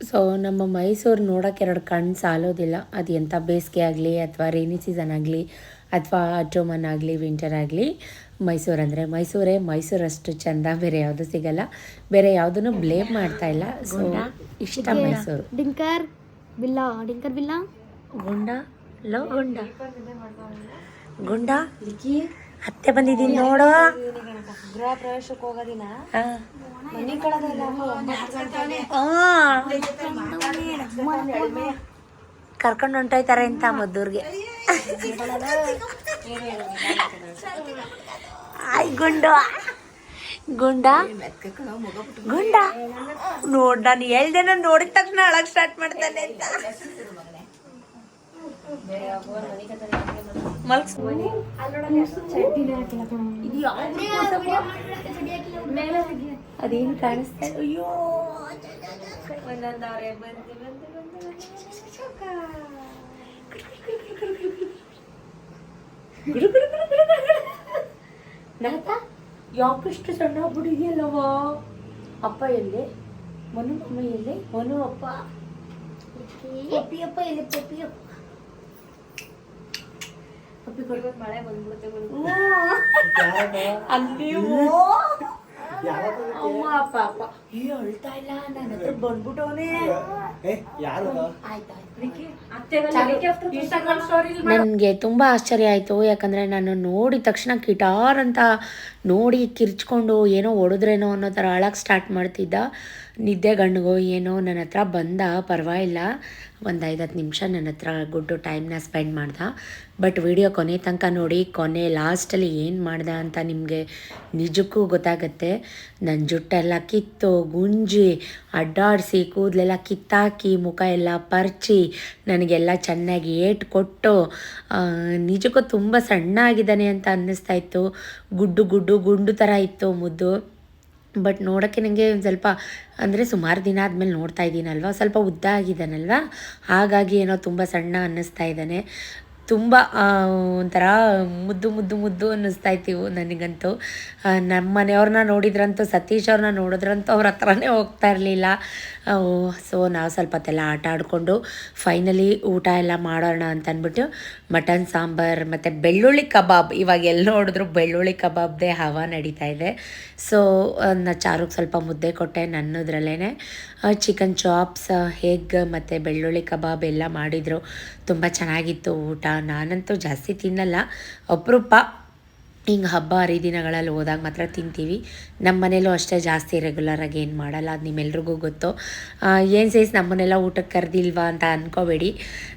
ಸೊ ನಮ್ಮ ಮೈಸೂರು ನೋಡೋಕೆ ಎರಡು ಕಣ್ಣು ಸಾಲೋದಿಲ್ಲ. ಅದು ಎಂಥ ಬೇಸಿಗೆ ಆಗಲಿ ಅಥವಾ ರೈನಿ ಸೀಸನ್ ಆಗಲಿ. ಅಥವಾ ಅಟೋಮನ್ ಆಗಲಿ ವಿಂಟರ್ ಆಗಲಿ ಮೈಸೂರು ಅಂದರೆ ಮೈಸೂರೇ ಮೈಸೂರಷ್ಟು ಚೆಂದ ಬೇರೆ ಯಾವುದು ಸಿಗಲ್ಲ. ಬೇರೆ ಯಾವುದನ್ನು ಬ್ಲೇಮ್ ಮಾಡ್ತಾ ಇಲ್ಲ. ಸೊ ಇಷ್ಟ ಮೈಸೂರು. ಡಿಂಕರ್ ಬಿಲ್ಲ ಡಿಂಕರ್ ಬಿಲ್ಲ ಗುಂಡ ಲೋ ಗುಂಡ. ಗುಂಡ ಅತ್ತೆ ಬಂದಿದ್ದೀನಿ ನೋಡು. ಗೃಹ ಪ್ರವೇಶಕ್ಕೆ ಹೋಗೋದಿನ ಹಾ. ಮನೆ ಕಡದಲ್ಲ ಕರ್ಕೊಂಡು ಹೊಂಟೋಯ್ತಾರೆ ಅಂತ ಮದ್ದೂರ್ಗೆ. ಆಯ್ ಗುಂಡು. ಗುಂಡ? ಗುಂಡ? ನೋಡ್, ನಾನು ಹೇಳ್ದೆ ನಾನು ನೋಡಿದ ತಕ್ಷಣ ಅಳಕ್ ಸ್ಟಾರ್ಟ್ ಮಾಡ್ತಾನೆ ಅಂತ. ಅದೇನು ಕಾಣಿಸ್ತಾ? ಅಯ್ಯೋ. ಬಂದು ಬಂದು ಬಂದು ಗುಡು ಗುಡು ಗುಡು ಗುಡು ಗುಡು ಗುಡು. ನಗತ ಯಾಕಷ್ಟು ಸಣ್ಣ ಹುಡುಗಿಯಲ್ಲವ ಅಪ್ಪ ಎಲ್ಲಿ? ಮನು ಅಮ್ಮ ಎಲ್ಲಿ? ಮನು ಅಪ್ಪ? ಪಪ್ಪಿಯಪ್ಪ ಎಲ್ಲಿ? ಪಪ್ಪಿಯಪ್ಪ. ಪಪ್ಪಿ ಕೊಡ್ಬೇಕು ಮಳೆ ಬಂದ್ಬಿಡುತ್ತೆ ಅಲ್ಲಿ ಅಮ್ಮ ಅಪ್ಪ ಅಪ್ಪ. ಈ ಅಳ್ತಾ ಇಲ್ಲ ನನ್ನ ಹತ್ರ ಬಂದ್ಬಿಟ್ಟವನೇ. ನನಗೆ ತುಂಬ ಆಶ್ಚರ್ಯ ಆಯಿತು. ಯಾಕಂದರೆ ನಾನು ನೋಡಿದ ತಕ್ಷಣ ಕಿಟಾರ್ ಅಂತ ನೋಡಿ ಕಿರ್ಚ್ಕೊಂಡು ಏನೋ ಹೊಡೆದ್ರೇನೋ ಅನ್ನೋ ಥರ ಅಳಕ್ಕೆ ಸ್ಟಾರ್ಟ್ ಮಾಡ್ತಿದ್ದ. ನಿದ್ದೆ ಗಂಡಿಗೋ, ಏನೋ ನನ್ನ ಹತ್ರ ಬಂದ, ಪರವಾಗಿಲ್ಲ. ಒಂದು ಐದು ಹತ್ತು ನಿಮಿಷ ನನ್ನ ಹತ್ರ ಗುಡ್ಡು ಟೈಮ್ನ ಸ್ಪೆಂಡ್ ಮಾಡ್ದ. ಬಟ್ ವಿಡಿಯೋ ಕೊನೆ ತನಕ ನೋಡಿ, ಕೊನೆ ಲಾಸ್ಟಲ್ಲಿ ಏನು ಮಾಡ್ದೆ ಅಂತ ನಿಮಗೆ ನಿಜಕ್ಕೂ ಗೊತ್ತಾಗತ್ತೆ. ನನ್ನ ಜುಟ್ಟೆಲ್ಲ ಕಿತ್ತು, ಗುಂಜಿ, ಅಡ್ಡಾಡಿಸಿ, ಕೂದಲೆಲ್ಲ ಕಿತ್ತಾಕಿ, ಮುಖ ಎಲ್ಲ ಪರ್ಚಿ, ನನಗೆಲ್ಲ ಚೆನ್ನಾಗಿ ಏಟ್ ಕೊಟ್ಟು ನಿಜಕ್ಕೂ ತುಂಬ ಸಣ್ಣ ಆಗಿದ್ದಾನೆ ಅಂತ ಅನ್ನಿಸ್ತಾ ಇತ್ತು. ಗುಡ್ಡು ಗುಡ್ಡು ಗುಂಡು ಥರ ಇತ್ತು ಮುದ್ದು. ಬಟ್ ನೋಡೋಕ್ಕೆ ನನಗೆ ಒಂದು ಸ್ವಲ್ಪ, ಅಂದರೆ ಸುಮಾರು ದಿನ ಆದಮೇಲೆ ನೋಡ್ತಾ ಇದ್ದೀನಲ್ವ ಸ್ವಲ್ಪ ಉದ್ದ ಆಗಿದ್ದಾನಲ್ವ? ಹಾಗಾಗಿ ಏನೋ ತುಂಬ ಸಣ್ಣ ಅನ್ನಿಸ್ತಾ ಇದ್ದಾನೆ. ತುಂಬ ಒಂಥರ ಮುದ್ದು ಮುದ್ದು ಮುದ್ದು ಅನ್ನಿಸ್ತಾ ಇತ್ತು ನನಗಂತೂ. ನಮ್ಮ ಮನೆಯವ್ರನ್ನ ನೋಡಿದ್ರಂತೂ, ಸತೀಶ್ ಅವ್ರನ್ನ ನೋಡಿದ್ರಂತೂ ಅವ್ರ ಹತ್ರನೇ ಹೋಗ್ತಾ ಇರಲಿಲ್ಲ. ಸೊ, ನಾವು ಸ್ವಲ್ಪ ಹೊತ್ತೆಲ್ಲ ಆಟ ಆಡಿಕೊಂಡು ಫೈನಲಿ ಊಟ ಎಲ್ಲ ಮಾಡೋಣ ಅಂತ ಅಂದ್ಬಿಟ್ಟು ಮಟನ್, ಸಾಂಬಾರು ಮತ್ತು ಬೆಳ್ಳುಳ್ಳಿ ಕಬಾಬ್. ಇವಾಗ ಎಲ್ಲಿ ನೋಡಿದ್ರು ಬೆಳ್ಳುಳ್ಳಿ ಕಬಾಬ್ದೇ ಹವಾ ನಡೀತಾ ಇದೆ. ಸೊ ನಾ ಚಾರುಗೆ ಸ್ವಲ್ಪ ಮುದ್ದೆ ಕೊಟ್ಟೆ ನನ್ನದ್ರಲ್ಲೇ ಚಿಕನ್ ಚಾಪ್ಸ್ ಹೆಗ್ ಮತ್ತು ಬೆಳ್ಳುಳ್ಳಿ ಕಬಾಬ್ ಎಲ್ಲ ಮಾಡಿದರು. ತುಂಬ ಚೆನ್ನಾಗಿತ್ತು ಊಟ. ನಾನಂತೂ ಜಾಸ್ತಿ ತಿನ್ನಲ್ಲ. ಅಪರೂಪ, ಹಿಂಗೆ ಹಬ್ಬ ಹರಿದಿನಗಳಲ್ಲಿ ಹೋದಾಗ ಮಾತ್ರ ತಿಂತೀವಿ. ನಮ್ಮ ಮನೇಲೂ ಅಷ್ಟೇ ಜಾಸ್ತಿ ರೆಗ್ಯುಲರಾಗಿ ಏನು ಮಾಡಲ್ಲ, ಅದು ನಿಮ್ಮೆಲ್ರಿಗೂ ಗೊತ್ತು. ಏನು ಸೇಸ್ ನಮ್ಮನ್ನೆಲ್ಲ ಊಟಕ್ಕೆ ಕರೆದಿಲ್ವಾ ಅಂತ ಅಂದ್ಕೋಬೇಡಿ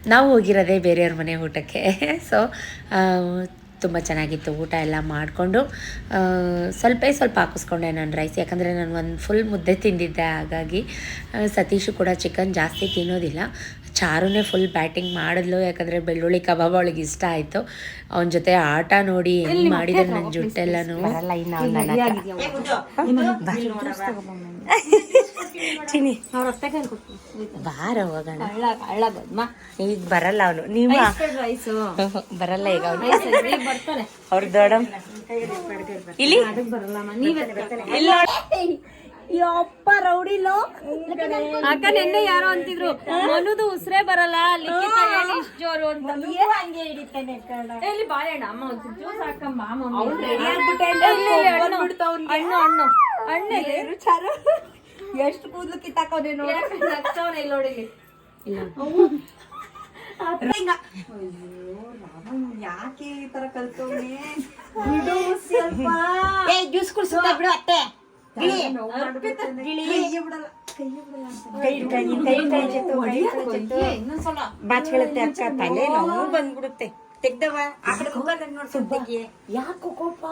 ನಾವು ಹೋಗಿರೋದೇ ಬೇರೆಯವ್ರ ಮನೆ ಊಟಕ್ಕೆ. ಸೊ ತುಂಬ ಚೆನ್ನಾಗಿತ್ತು ಊಟ ಎಲ್ಲ ಮಾಡಿಕೊಂಡು. ಸ್ವಲ್ಪ ಸ್ವಲ್ಪ ಹಾಕಿಸ್ಕೊಂಡೆ ನಾನು ರೈಸ್ ಯಾಕಂದರೆ ನಾನು ಒಂದು ಫುಲ್ ಮುದ್ದೆ ತಿಂದಿದ್ದೆ ಹಾಗಾಗಿ ಸತೀಶು ಕೂಡ ಚಿಕನ್ ಜಾಸ್ತಿ ತಿನ್ನೋದಿಲ್ಲ. ಚಾರುನೇ ಫುಲ್ ಬ್ಯಾಟಿಂಗ್ ಮಾಡಿದ್ಲು ಯಾಕಂದರೆ ಬೆಳ್ಳುಳ್ಳಿ ಕಬಾಬ್ ಅವಳಿಗೆ ಇಷ್ಟ ಆಯಿತು. ಅವನ ಜೊತೆ ಆಟ ನೋಡಿ ಹೆಂಗೆ ಮಾಡಿದ್ರೆ ನನ್ನ ಜುಟ್ಟೆಲ್ಲನೂ ಬಾರ ಹೋಗೋಣ. ಈಗ ಬರಲ್ಲ ಅವನು. ನೀವು? ಬರಲ್ಲ ಈಗ ಅವನು. ಬರ್ತಾನೆ ಅವ್ರ ದೊಡ್ಡ ಇಲ್ಲಿ? ಅದಕ್ಕೆ ರೌಡಿ ರೌಡಿಲೋ ಅಕ್ಕ ನಿನ್ನೆ ಯಾರೋ ಅಂತಿದ್ರು ಮನುದು ಉಸಿರೇ ಬರಲ್ಲ ಲಿಖಿತ ಹೇಳಿ ಇಷ್ಟ್ ಜೋರು ಅಂತ. ಹಂಗೆ ಹಿಡಿತಾನೆ ಏ, ಇಲ್ಲಿ ಬಾಳೆಹಣ್ಣು ಅಮ್ಮ ಒಂದು ಜ್ಯೂಸ್ ಹಾಕಮ್ಮ ಮಮ್ಮಿ. ಏ, ಇಲ್ಲಿ, ಇಲ್ಲಿ, ಹಣ್ಣು ಹಣ್ಣು ಹಣ್ಣು ಹಣ್ಣು ಇಲ್ಲಿ. ಎಷ್ಟು ಕೂದಲು ಕಿತ್ತಾಕೋದೇನು ಯಾಕೆ ನಗ್ತವ್ನೆ ಇಲ್ಲಿ ನೋಡಿ ಇಲ್ಲಿ. ಯಾಕೆ ಈ ತರ ಕಲ್ತವ್ನೆ? ಜ್ಯೂಸ್ ಕುಡ್ಸುತ್ತೆ ಬಿಡು ಅತ್ತೆ. ಬಾಚ್ಕೊಳ್ಳುತ್ತೆ ಅಕ್ಕ ತಲೆ ನೋವು ಬಂದ್ಬಿಡುತ್ತೆ ತೆಗ್ದವ ಆ ಕಡೆ ಹೋಗೋದನ್ನ ನೋಡ್ ಸುದ್ದಕ್ಕೆ ಯಾಕೋ ಕೋಪ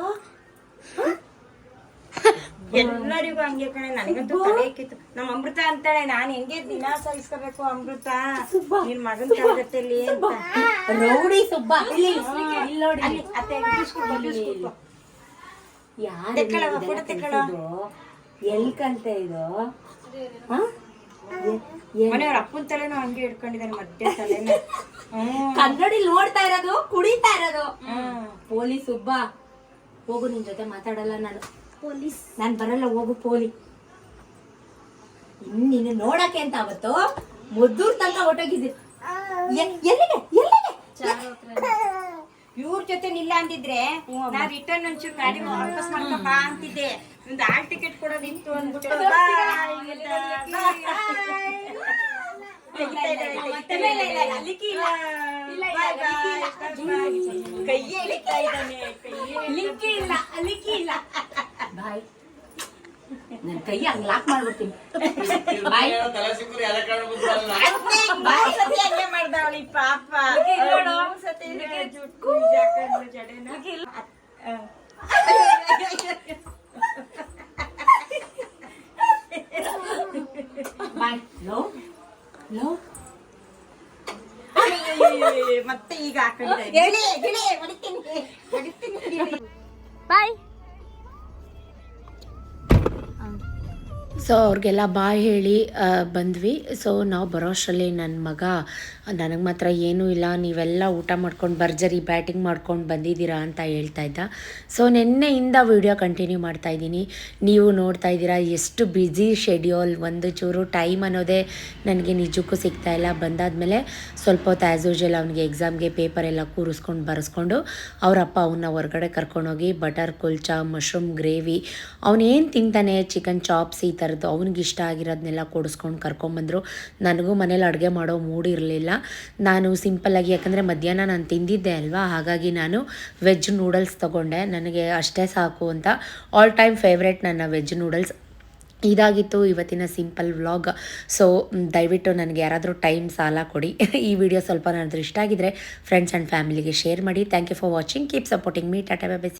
ಎಲ್ಲರಿಗೂ ಹಂಗೆ ಕಣೆ ನನಗಂತೂ ತಲೆ ನಮ್ಮ ಅಮೃತ ಅಂತಾಳೆ ನಾನು ಹೆಂಗೆ ದಿನ ಸಹಿಸ್ಕೋಬೇಕು ಅಮೃತ ನಿನ್ ಮಗನ ತರಗತಿಯಲ್ಲಿ ಅಂತ ರೌಡಿ ಸುಬ್ಬ ಇಲ್ಲಿ ನೋಡಿ ಅತ್ತೆ ಬಿಸ್ಕುಟ್ ಬಿಸ್ಕುಟ್ ಯಾರು ತೆಕ್ಕಳವ, ಫೋಟೋ ತೆಕ್ಕಳವ. ಎಲ್ಲಿ ಕಲ್ತೆ ಇದು? ಹಾ? ಎ- ಎ- ಮನೆಯವ್ರ ಅಪ್ಪನ ತಲೆನೂ ಹಂಗೆ ಇಟ್ಕೊಂಡಿದ್ದಾನೆ ಮಧ್ಯ ತಲೆನ. ಕನ್ನಡಿ ನೋಡ್ತಾ ಇರೋದು ಕುಡಿತಾ ಇರೋದು. ಪೊಲೀಸ್ ಉಬ್ಬ. ಹೋಗು ನಿನ್ ಜೊತೆ ಮಾತಾಡಲ್ಲ ನಾನು. ಪೊಲೀಸ್. ನಾನು ಬರಲ್ಲ ಹೋಗು ಪೋಲಿ. ಇನ್ ನೀನು ನೋಡಕ್ಕೆ ಅಂತ ಅವತ್ತು ಮುದ್ದೂರ್ ತನಕ ಹೊಟ್ಟೋಗಿದ್ದೀನಿ ಎಲ್ಲಿಗೆ? ಎಲ್ಲಿಗೆ? ಇವ್ರ ಜೊತೆ ನಿಲ್ಲ ಅಂದಿದ್ರೆ ನಾ ರಿಟರ್ನ್ ಒಂಚೂರು ಗಾಡಿ ವಾಪಸ್ ಮಾಡ್ಕಪ್ಪ ಅಂತಿದ್ದೆ. ಒಂದು ಆಲ್ ಟಿಕೆಟ್ ಕೊಡೋದಿತ್ತು ಅಂದ್ಬಿಟ್ಟು ಕೈಯೇ ಇಳಿತಾ ಇದ್ದಾನೆ ಲಿಕ್ಕಿ ಇಲ್ಲ ಲಿಕ್ಕಿ ಇಲ್ಲ ಬಾಯ್. ನನ್ ಕೈ ಹಂಗ್ ಲಾಕ್ ಮಾಡ್ಬಿಡ್ತೀನಿ. ಬಾಯ್. ಬಾಯ್ ಲೋ ಲೋ ಮತ್ತೆ ಈಗ ಹಾಕೊಂಡಿದ್ದೀನಿ ಬಾಯ್. ಸೊ ಅವ್ರಿಗೆಲ್ಲ ಬಾಯ್ ಹೇಳಿ ಬಂದ್ವಿ. ಸೊ ನಾವು ಬರೋಷ್ಟರಲ್ಲಿ ನನ್ನ ಮಗ ನನಗೆ ಮಾತ್ರ ಏನೂ ಇಲ್ಲ, ನೀವೆಲ್ಲ ಊಟ ಮಾಡ್ಕೊಂಡು ಭರ್ಜರಿ ಬ್ಯಾಟಿಂಗ್ ಮಾಡ್ಕೊಂಡು ಬಂದಿದ್ದೀರಾ ಅಂತ ಹೇಳ್ತಾ ಇದ್ದ. ಸೊ ನಿನ್ನೆಯಿಂದ ವಿಡಿಯೋ ಕಂಟಿನ್ಯೂ ಮಾಡ್ತಾ ಇದ್ದೀನಿ. ನೀವು ನೋಡ್ತಾ ಇದ್ದೀರಾ ಎಷ್ಟು ಬ್ಯುಸಿ ಶೆಡ್ಯೂಲ್ ಒಂದು ಚೂರು ಟೈಮ್ ಅನ್ನೋದೇ ನನಗೆ ನಿಜಕ್ಕೂ ಸಿಗ್ತಾ ಇಲ್ಲ. ಬಂದಾದಮೇಲೆ ಸ್ವಲ್ಪ ಹೊತ್ತು ಆ್ಯಸ್ ಯೂಶಲ್ ಅವನಿಗೆ ಎಕ್ಸಾಮ್ಗೆ ಪೇಪರ್ ಎಲ್ಲ ಕೂರಿಸ್ಕೊಂಡು ಬರೆಸ್ಕೊಂಡು ಅವರಪ್ಪ ಅವನ್ನ ಹೊರಗಡೆ ಕರ್ಕೊಂಡೋಗಿ ಬಟರ್ ಕುಲ್ಚಾ ಮಶ್ರೂಮ್ ಗ್ರೇವಿ ಅವನೇನು ತಿಂತಾನೆ ಚಿಕನ್ ಚಾಪ್ಸ್ ಈ ಥರದ್ದು ಅವ್ನಿಗೆ ಇಷ್ಟ ಆಗಿರೋದನ್ನೆಲ್ಲ ಕೊಡಿಸ್ಕೊಂಡು ಕರ್ಕೊಂಬಂದರು ನನಗೂ ಮನೇಲಿ ಅಡುಗೆ ಮಾಡೋ ಮೂಡ್ ಇರಲಿಲ್ಲ. ನಾನು ಸಿಂಪಲ್ಲಾಗಿ ಯಾಕಂದರೆ ಮಧ್ಯಾಹ್ನ ನಾನು ತಿಂದಿದ್ದೆ ಅಲ್ವಾ? ಹಾಗಾಗಿ ನಾನು ವೆಜ್ ನೂಡಲ್ಸ್ ತೊಗೊಂಡೆ. ನನಗೆ ಅಷ್ಟೇ ಸಾಕು ಅಂತ ಆಲ್ ಟೈಮ್ ಫೇವ್ರೇಟ್ ನನ್ನ ವೆಜ್ ನೂಡಲ್ಸ್ ಇದಾಗಿತ್ತು ಇವತ್ತಿನ ಸಿಂಪಲ್ ವ್ಲಾಗ್ ಸೊ ದಯವಿಟ್ಟು ನನಗೆ ಯಾರಾದರೂ ಟೈಮ್ ಸಾಲ ಕೊಡಿ. ಈ ವಿಡಿಯೋ ಸ್ವಲ್ಪ ನನ್ನದು ಇಷ್ಟ ಆಗಿದ್ರೆ ಫ್ರೆಂಡ್ಸ್ ಆ್ಯಂಡ್ ಫ್ಯಾಮಿಲಿಗೆ ಶೇರ್ ಮಾಡಿ. Thank you for watching keep supporting me tata bye